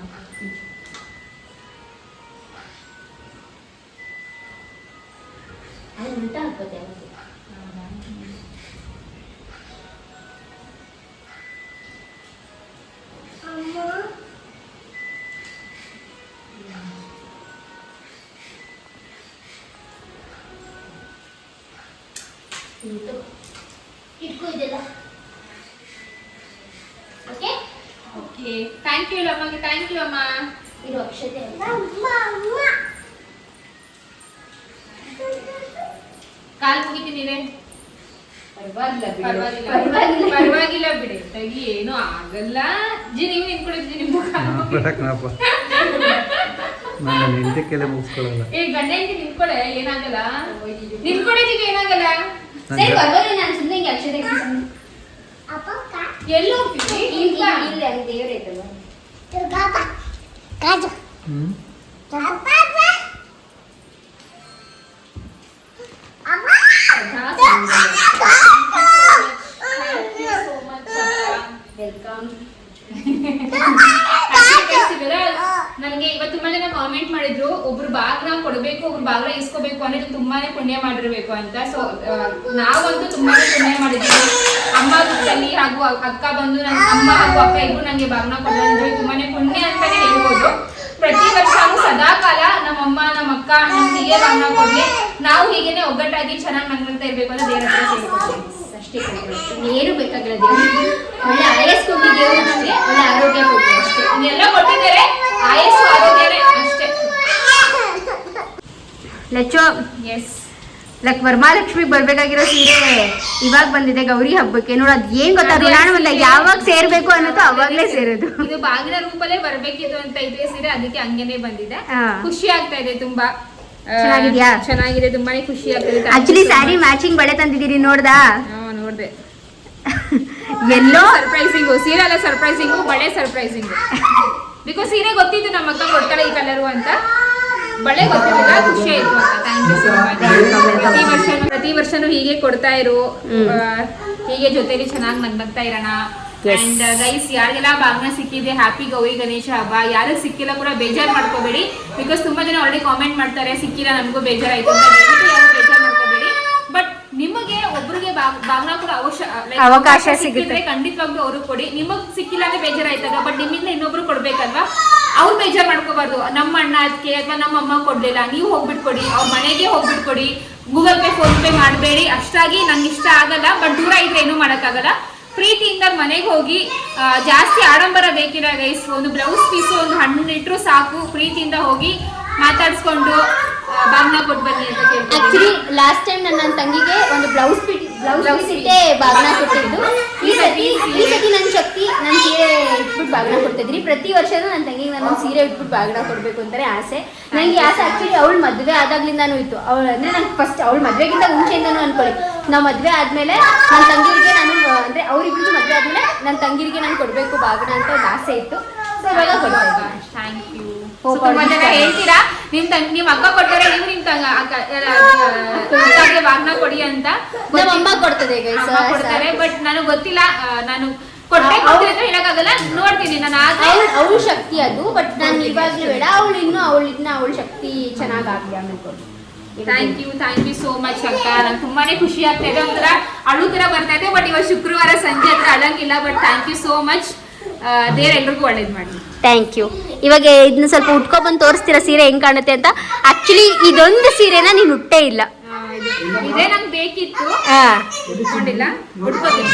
Speaker 1: ಅದು ಉಲ್ಟಾ ಹಾಕ್ಬೋದೆ ಅವತ್ತು
Speaker 2: ಹೌದಾ?
Speaker 1: ಪರವಾಗಿಲ್ಲ
Speaker 2: ಪರವಾಗಿಲ್ಲ.
Speaker 1: ಪರವಾಗಿಲ್ಲ.
Speaker 2: ಪರವಾಗಿಲ್ಲ ಬಿಡಿ. ತೆಗಿ ಏನು ಆಗಲ್ಲ. ಜಿ ನೀವು ನಿಂತ್ಕೊಂಡಿದ್ರಿ ನಿಮ್ಮ
Speaker 4: ನಾನು ಮುಗಿಸ್ಕೊಳ್ಳಲ್ಲ.
Speaker 2: ಏ ಗಂಡ ಹೆಂಡತಿ ನಿಂತ್ಕೊಳ್ಳೆ ಏನಾಗಲ್ಲ? ನಿಂತ್ಕೊಂಡಿದ್ದೀವಿ ಏನಾಗಲ್ಲ?
Speaker 1: ಸರಿ ನಾನು ಸುಮ್ಮನೆ ಹಿಂಗೆ ಅಕ್ಷತೆ
Speaker 2: ಎಲ್ಲಿ ಹೋಗ್ತೀವಿ.
Speaker 1: ಇಲ್ಲ
Speaker 2: ಇಲ್ಲ
Speaker 1: ಅಲ್ಲಿ ದೇವ್ರ
Speaker 5: ಕಾಜು
Speaker 4: ಹ್ಞೂ
Speaker 5: ಅಮ್ಮ.
Speaker 2: ನನಗೆ ಇವತ್ತು ತುಂಬಾ ಜನ ಕಾಮೆಂಟ್ ಮಾಡಿದ್ರು, ಒಬ್ರು ಬಾಗ್ನ ಕೊಡಬೇಕು, ಒಬ್ರು ಬಾಗ್ನ ಇಸ್ಕೋಬೇಕು ಅನ್ನೋದು ತುಂಬಾನೇ ಪುಣ್ಯ ಮಾಡಿರ್ಬೇಕು ಅಂತ. ಸೊ ನಾವಂತೂ ತುಂಬಾನೇ ಪುಣ್ಯ ಮಾಡಿದ್ವಿ ಅಮ್ಮ ದುಃಖದಲ್ಲಿ ಹಾಗೂ ಅಕ್ಕ ಬಂದು ನನ್ನ ಅಮ್ಮ ಹಾಗೂ ಅಕ್ಕ ಇಬ್ರು ನನಗೆ ಬಾಗ್ನ ಕೊಡೋದ್ರೆ ತುಂಬಾನೇ ಪುಣ್ಯ ಅಂತಾನೆ ಹೇಳ್ಬೋದು. ಪ್ರತಿ ವರ್ಷ ಸದಾ ಕಾಲ ನಮ್ಮಮ್ಮ ನಮ್ಮ ಅಕ್ಕ ನಮ್ಗೆ ಹೀಗೆ ಬಾಗ್ನ ಕೊಡ್ಲಿ ನಾವು ಹೀಗೇನೆ ಒಗ್ಗಟ್ಟಾಗಿ ಚೆನ್ನಾಗಿ ನಗ್ನಂತ ಇರ್ಬೇಕು ಅಂತ ದೇವ್ರ ಹತ್ರ
Speaker 1: ಅಷ್ಟೇ. ಏನು ಬೇಕಾಗಿಲ್ಲ ದೇವ್ರು ಒಳ್ಳೆ ಆಯಸ್ ಕೊಟ್ಟು ದೇವ್ರು ನಮಗೆ ಒಳ್ಳೆ ಆರೋಗ್ಯ ಕೊಟ್ಟು ಅಷ್ಟೇ.
Speaker 2: ಎಲ್ಲ ಕೊಟ್ಟಿದ್ದಾರೆ. ಆಯಸ್ಸು ಆರೋಗ್ಯ ಅಷ್ಟೇ.
Speaker 1: ಲಚ್ಚೋ.
Speaker 2: ಎಸ್
Speaker 1: ಲಕ್ ವರಮಹಾಲಕ್ಷ್ಮಿಗೆ ಬರ್ಬೇಕಾಗಿರೋ ಸೀರೆ ಇವಾಗ ಬಂದಿದೆ ಗೌರಿ ಹಬ್ಬಕ್ಕೆ. ನೋಡು ಅದ್ ಏನ್ ಗೊತ್ತಾ? ಋಣಾನುಬಂಧ ಯಾವಾಗ ಸೇರ್ಬೇಕು ಅನ್ನೋದು ಅವಾಗ್ಲೇ ಸೇರೋದು.
Speaker 2: ಇದು ಬಾಗಿನ ರೂಪಲ್ಲೇ ಬರ್ಬೇಕಿತ್ತು ಅಂತ ಇದ್ರೆ ಸೀರೆ ಅದಕ್ಕೆ ಹಂಗೇನೆ ಬಂದಿದೆ. ಖುಷಿ ಆಗ್ತಾ ಇದೆ ತುಂಬಾ.
Speaker 1: ಚೆನ್ನಾಗಿದ್ಯಾ?
Speaker 2: ಚೆನ್ನಾಗಿದೆ ತುಂಬಾನೇ ಖುಷಿ ಆಗ್ತದೆ
Speaker 1: ಆಕ್ಚುಲಿ ಸ್ಯಾರಿ ಮ್ಯಾಚಿಂಗ್ ಬಳೆ ತಂದಿದ್ದೀರಿ ನೋಡ್ದಾ?
Speaker 2: ನೋಡ್ದೆ.
Speaker 1: ಎಲ್ಲೋ?
Speaker 2: ಸರ್ಪ್ರೈಸಿಂಗು ಸೀರೆ ಅಲ್ಲ ಸರ್ಪ್ರೈಸಿಂಗು ಬಳೆ ಸರ್ಪ್ರೈಸಿಂಗು ಬಿಕಾಸ್ ಸೀರೆ ಗೊತ್ತಿತ್ತು ನಮ್ಮ ಅಕ್ಕ ಕೊಡ್ತಾಳೆ ಈ ಕಲರು ಅಂತ. ಬಳೆ ಗೊತ್ತಿರಲಿಲ್ಲ ಖುಷಿ ಆಯ್ತು ಅಂತ. ಥ್ಯಾಂಕ್ ಯು ಸೊ ಮಚ್ ಪ್ರತಿ ವರ್ಷ ಪ್ರತಿ ವರ್ಷನೂ ಹೀಗೆ ಕೊಡ್ತಾ ಇರು. ಹೀಗೆ ಜೊತೆಲಿ ಚೆನ್ನಾಗಿ ನಗ್ನಗ್ತಾ ಇರೋಣ. ಅಂಡ್ ಗೈಸ್ ಯಾರಿಗೆಲ್ಲ ಭಾಗನ ಸಿಕ್ಕಿದೆ ಹ್ಯಾಪಿ ಗೌರಿ ಗಣೇಶ ಹಬ್ಬ. ಯಾರು ಸಿಕ್ಕಿಲ್ಲ ಕೂಡ ಬೇಜಾರ್ ಮಾಡ್ಕೋಬೇಡಿ. ಬಿಕಾಸ್ ತುಂಬಾ ಜನ ಆಲ್ರೆಡಿ ಕಾಮೆಂಟ್ ಮಾಡ್ತಾರೆ ಸಿಕ್ಕಿಲ್ಲ ನಮಗೂ ಬೇಜಾರಾಯ್ತು ಅಂತ. ಬೇಜಾರ್ ಮಾಡ್ಕೋಬೇಡಿ. ಬಟ್ ನಿಮಗೆ ಒಬ್ರಿಗೆ ಬಾಗ್ನ ಕೂಡ ಅವಶ್ಯ
Speaker 1: ಅವಕಾಶ ಸಿಗುತ್ತೆ.
Speaker 2: ಖಂಡಿತವಾಗ್ಲೂ ಅವ್ರು ಕೊಡಿ. ನಿಮಗ್ ಸಿಕ್ಕಿಲ್ಲ ಅಂದ್ರೆ ಬೇಜಾರಾಯ್ತಾಗ ಬಟ್ ನಿಮ್ಮಿಂದ ಇನ್ನೊಬ್ರು ಕೊಡ್ಬೇಕಲ್ವಾ? ಅವ್ರು ಬೇಜಾರು ಮಾಡ್ಕೋಬಾರ್ದು. ನಮ್ಮ ಅಣ್ಣ ಅದಕ್ಕೆ ಅಥವಾ ನಮ್ಮ ಅಮ್ಮ ಕೊಡ್ಲಿಲ್ಲ, ನೀವು ಹೋಗ್ಬಿಟ್ಕೊಡಿ, ಅವ್ರ ಮನೆಗೆ ಹೋಗ್ಬಿಟ್ಕೊಡಿ. ಗೂಗಲ್ ಪೇ ಫೋನ್ ಪೇ ಮಾಡಬೇಡಿ. ಅಷ್ಟಾಗಿ ನಂಗೆ ಇಷ್ಟ ಆಗಲ್ಲ ಬಟ್ ದೂರ ಇದ್ರೆ ಏನೂ ಮಾಡೋಕ್ಕಾಗಲ್ಲ. ಪ್ರೀತಿಯಿಂದ ಮನೆಗೆ ಹೋಗಿ ಜಾಸ್ತಿ ಆಡಂಬರ ಬೇಕಿಲ್ಲ ಗೈಸ್ ಒಂದು ಬ್ಲೌಸ್ ಪೀಸು ಒಂದು ಹಣ್ಣು ಇಟ್ಟರು ಸಾಕು. ಪ್ರೀತಿಯಿಂದ ಹೋಗಿ ಮಾತಾಡಿಸ್ಕೊಂಡು ಬಾಗ್ನ ಕೊಟ್ಟು ಬನ್ನಿ ಅಂತ ಕೇಳ್ತೀನಿ
Speaker 1: ಲಾಸ್ಟ್ ಟೈಮ್ ನನ್ನ ತಂಗಿಗೆ ಒಂದು ಬ್ಲೌಸ್ ಪಿಟ್ ಬ್ಲೌಸ್
Speaker 2: Blouse
Speaker 1: ಪೀಸ್ ಇಟ್ಟೆ ಬಾಗ್ನ ಕೊಟ್ಟಿದ್ದು. ಈ ಸತಿ ಈ ಸತಿ ನನ್ನ ಶಕ್ತಿ ನನ್ನ ಸೀರೆ ಇಟ್ಬಿಟ್ಟು ಬಾಗ್ನ ಕೊಡ್ತಿದ್ರಿ ಪ್ರತಿ ವರ್ಷನೂ ನನ್ನ ತಂಗಿಗೆ ನಾನು ಸೀರೆ ಇಟ್ಬಿಟ್ಟು ಬಾಗ್ನ ಕೊಡಬೇಕು ಅಂತಾರೆ ಆಸೆ. ನನಗೆ ಆಸೆ ಆಕ್ಚುಲಿ ಅವಳು ಮದುವೆ ಆದಾಗ್ಲಿಂದಾನು ಇತ್ತು. ಅವಳು ಅಂದರೆ ನಂಗೆ ಫಸ್ಟ್ ಅವಳು ಮದುವೆಗಿಂತ ಮುಂಚೆಯಿಂದನೂ ಅನ್ಕೊಳ್ಳಿ. ನಾವು ಮದುವೆ ಆದ್ಮೇಲೆ ನನ್ನ ತಂಗಿರಿಗೆ ನಾನು ಅಂದ್ರೆ ಅವ್ರಿಬ್ರಿಗೂ ಮದುವೆ ಆದ್ಮೇಲೆ ನನ್ನ ತಂಗಿರಿಗೆ ನಾನು ಕೊಡಬೇಕು ಬಾಗ್ನ ಅಂತ ಒಂದು ಆಸೆ ಇತ್ತು. ಸೊ ಇವಾಗ ಕೊಡ್ತಾ ಇದ್ದೀನಿ.
Speaker 2: ಥ್ಯಾಂಕ್ ಯು ತುಂಬಾ ಜನ. ಹೇಳ್ತೀರಾ? ನಿಮ್ ತಂಗ್ ನಿಮ್ ಅಕ್ಕ ಕೊಡ್ತಾರೆ ನೀವು ನಿಮ್ ತಂಗ ಅಕ್ಕಗೆ ಬಾಗ್ನ ಕೊಡಿ ಅಂತ.
Speaker 1: ನಮ್ಮ ಅಮ್ಮ ಕೊಡ್ತದೆ.
Speaker 2: ಅಮ್ಮ ಕೊಡ್ತಾರೆ ಬಟ್ ನನಗೆ ಗೊತ್ತಿಲ್ಲ ನಾನು ಕೊಟ್ಟೆ
Speaker 1: ಅವ್ಳು-
Speaker 2: ಕೊಡ್ತೀನಿ ಅಂತ ಹೇಳಕ್ಕಾಗಲ್ಲ ನೋಡ್ತೀನಿ ನಾನು ಆದ್ರೆ
Speaker 1: ಅವಳು ಶಕ್ತಿ ಅದು ಬಟ್ ನಾನು ಇವಾಗ್ಲೂ ಬೇಡ ಅವಳು ಇನ್ನೂ ಅವಳು ಇನ್ನ ಅವಳ ಶಕ್ತಿ ಚೆನ್ನಾಗಾಗ್ಲಿ ಆಮೇಲೆ
Speaker 2: thank you thank you so much ಅಕ್ಕ. ನಂಗೆ ತುಂಬಾನೇ ಖುಷಿ ಆಗ್ತಾ ಇದೆ ಒಂಥರ ಅಳು ತರ ಬರ್ತಾ ಇದೆ ಬಟ್ ಇವಾಗ ಶುಕ್ರವಾರ ಸಂಜೆ ಹತ್ರ ಅಳಂಗಿಲ್ಲ but thank you so much ದೇವ್ರ ಎಲ್ರಿಗೂ ಒಳ್ಳೇದ್ ಮಾಡಿ
Speaker 1: ಥ್ಯಾಂಕ್ ಯು ಇವಾಗ ಇದನ್ನ ಸ್ವಲ್ಪ ಉಟ್ಕೊ ಬಂದು ತೋರಿಸ್ತೀರಾ ಸೀರೆ ಹೆಂಗ್ ಕಾಣುತ್ತೆ ಅಂತ? ಆಕ್ಚುಲಿ ಇದೊಂದು ಸೀರೆನ ನೀನು ಉಟ್ಟೇ ಇಲ್ಲ.
Speaker 2: ಇದೇ ನಂಗೆ ಬೇಕಿತ್ತು.
Speaker 1: ಹಾ.
Speaker 2: ಉಟ್ಕೊಂಡಿಲ್ಲ. ಉಟ್ಕೋತೀನಿ.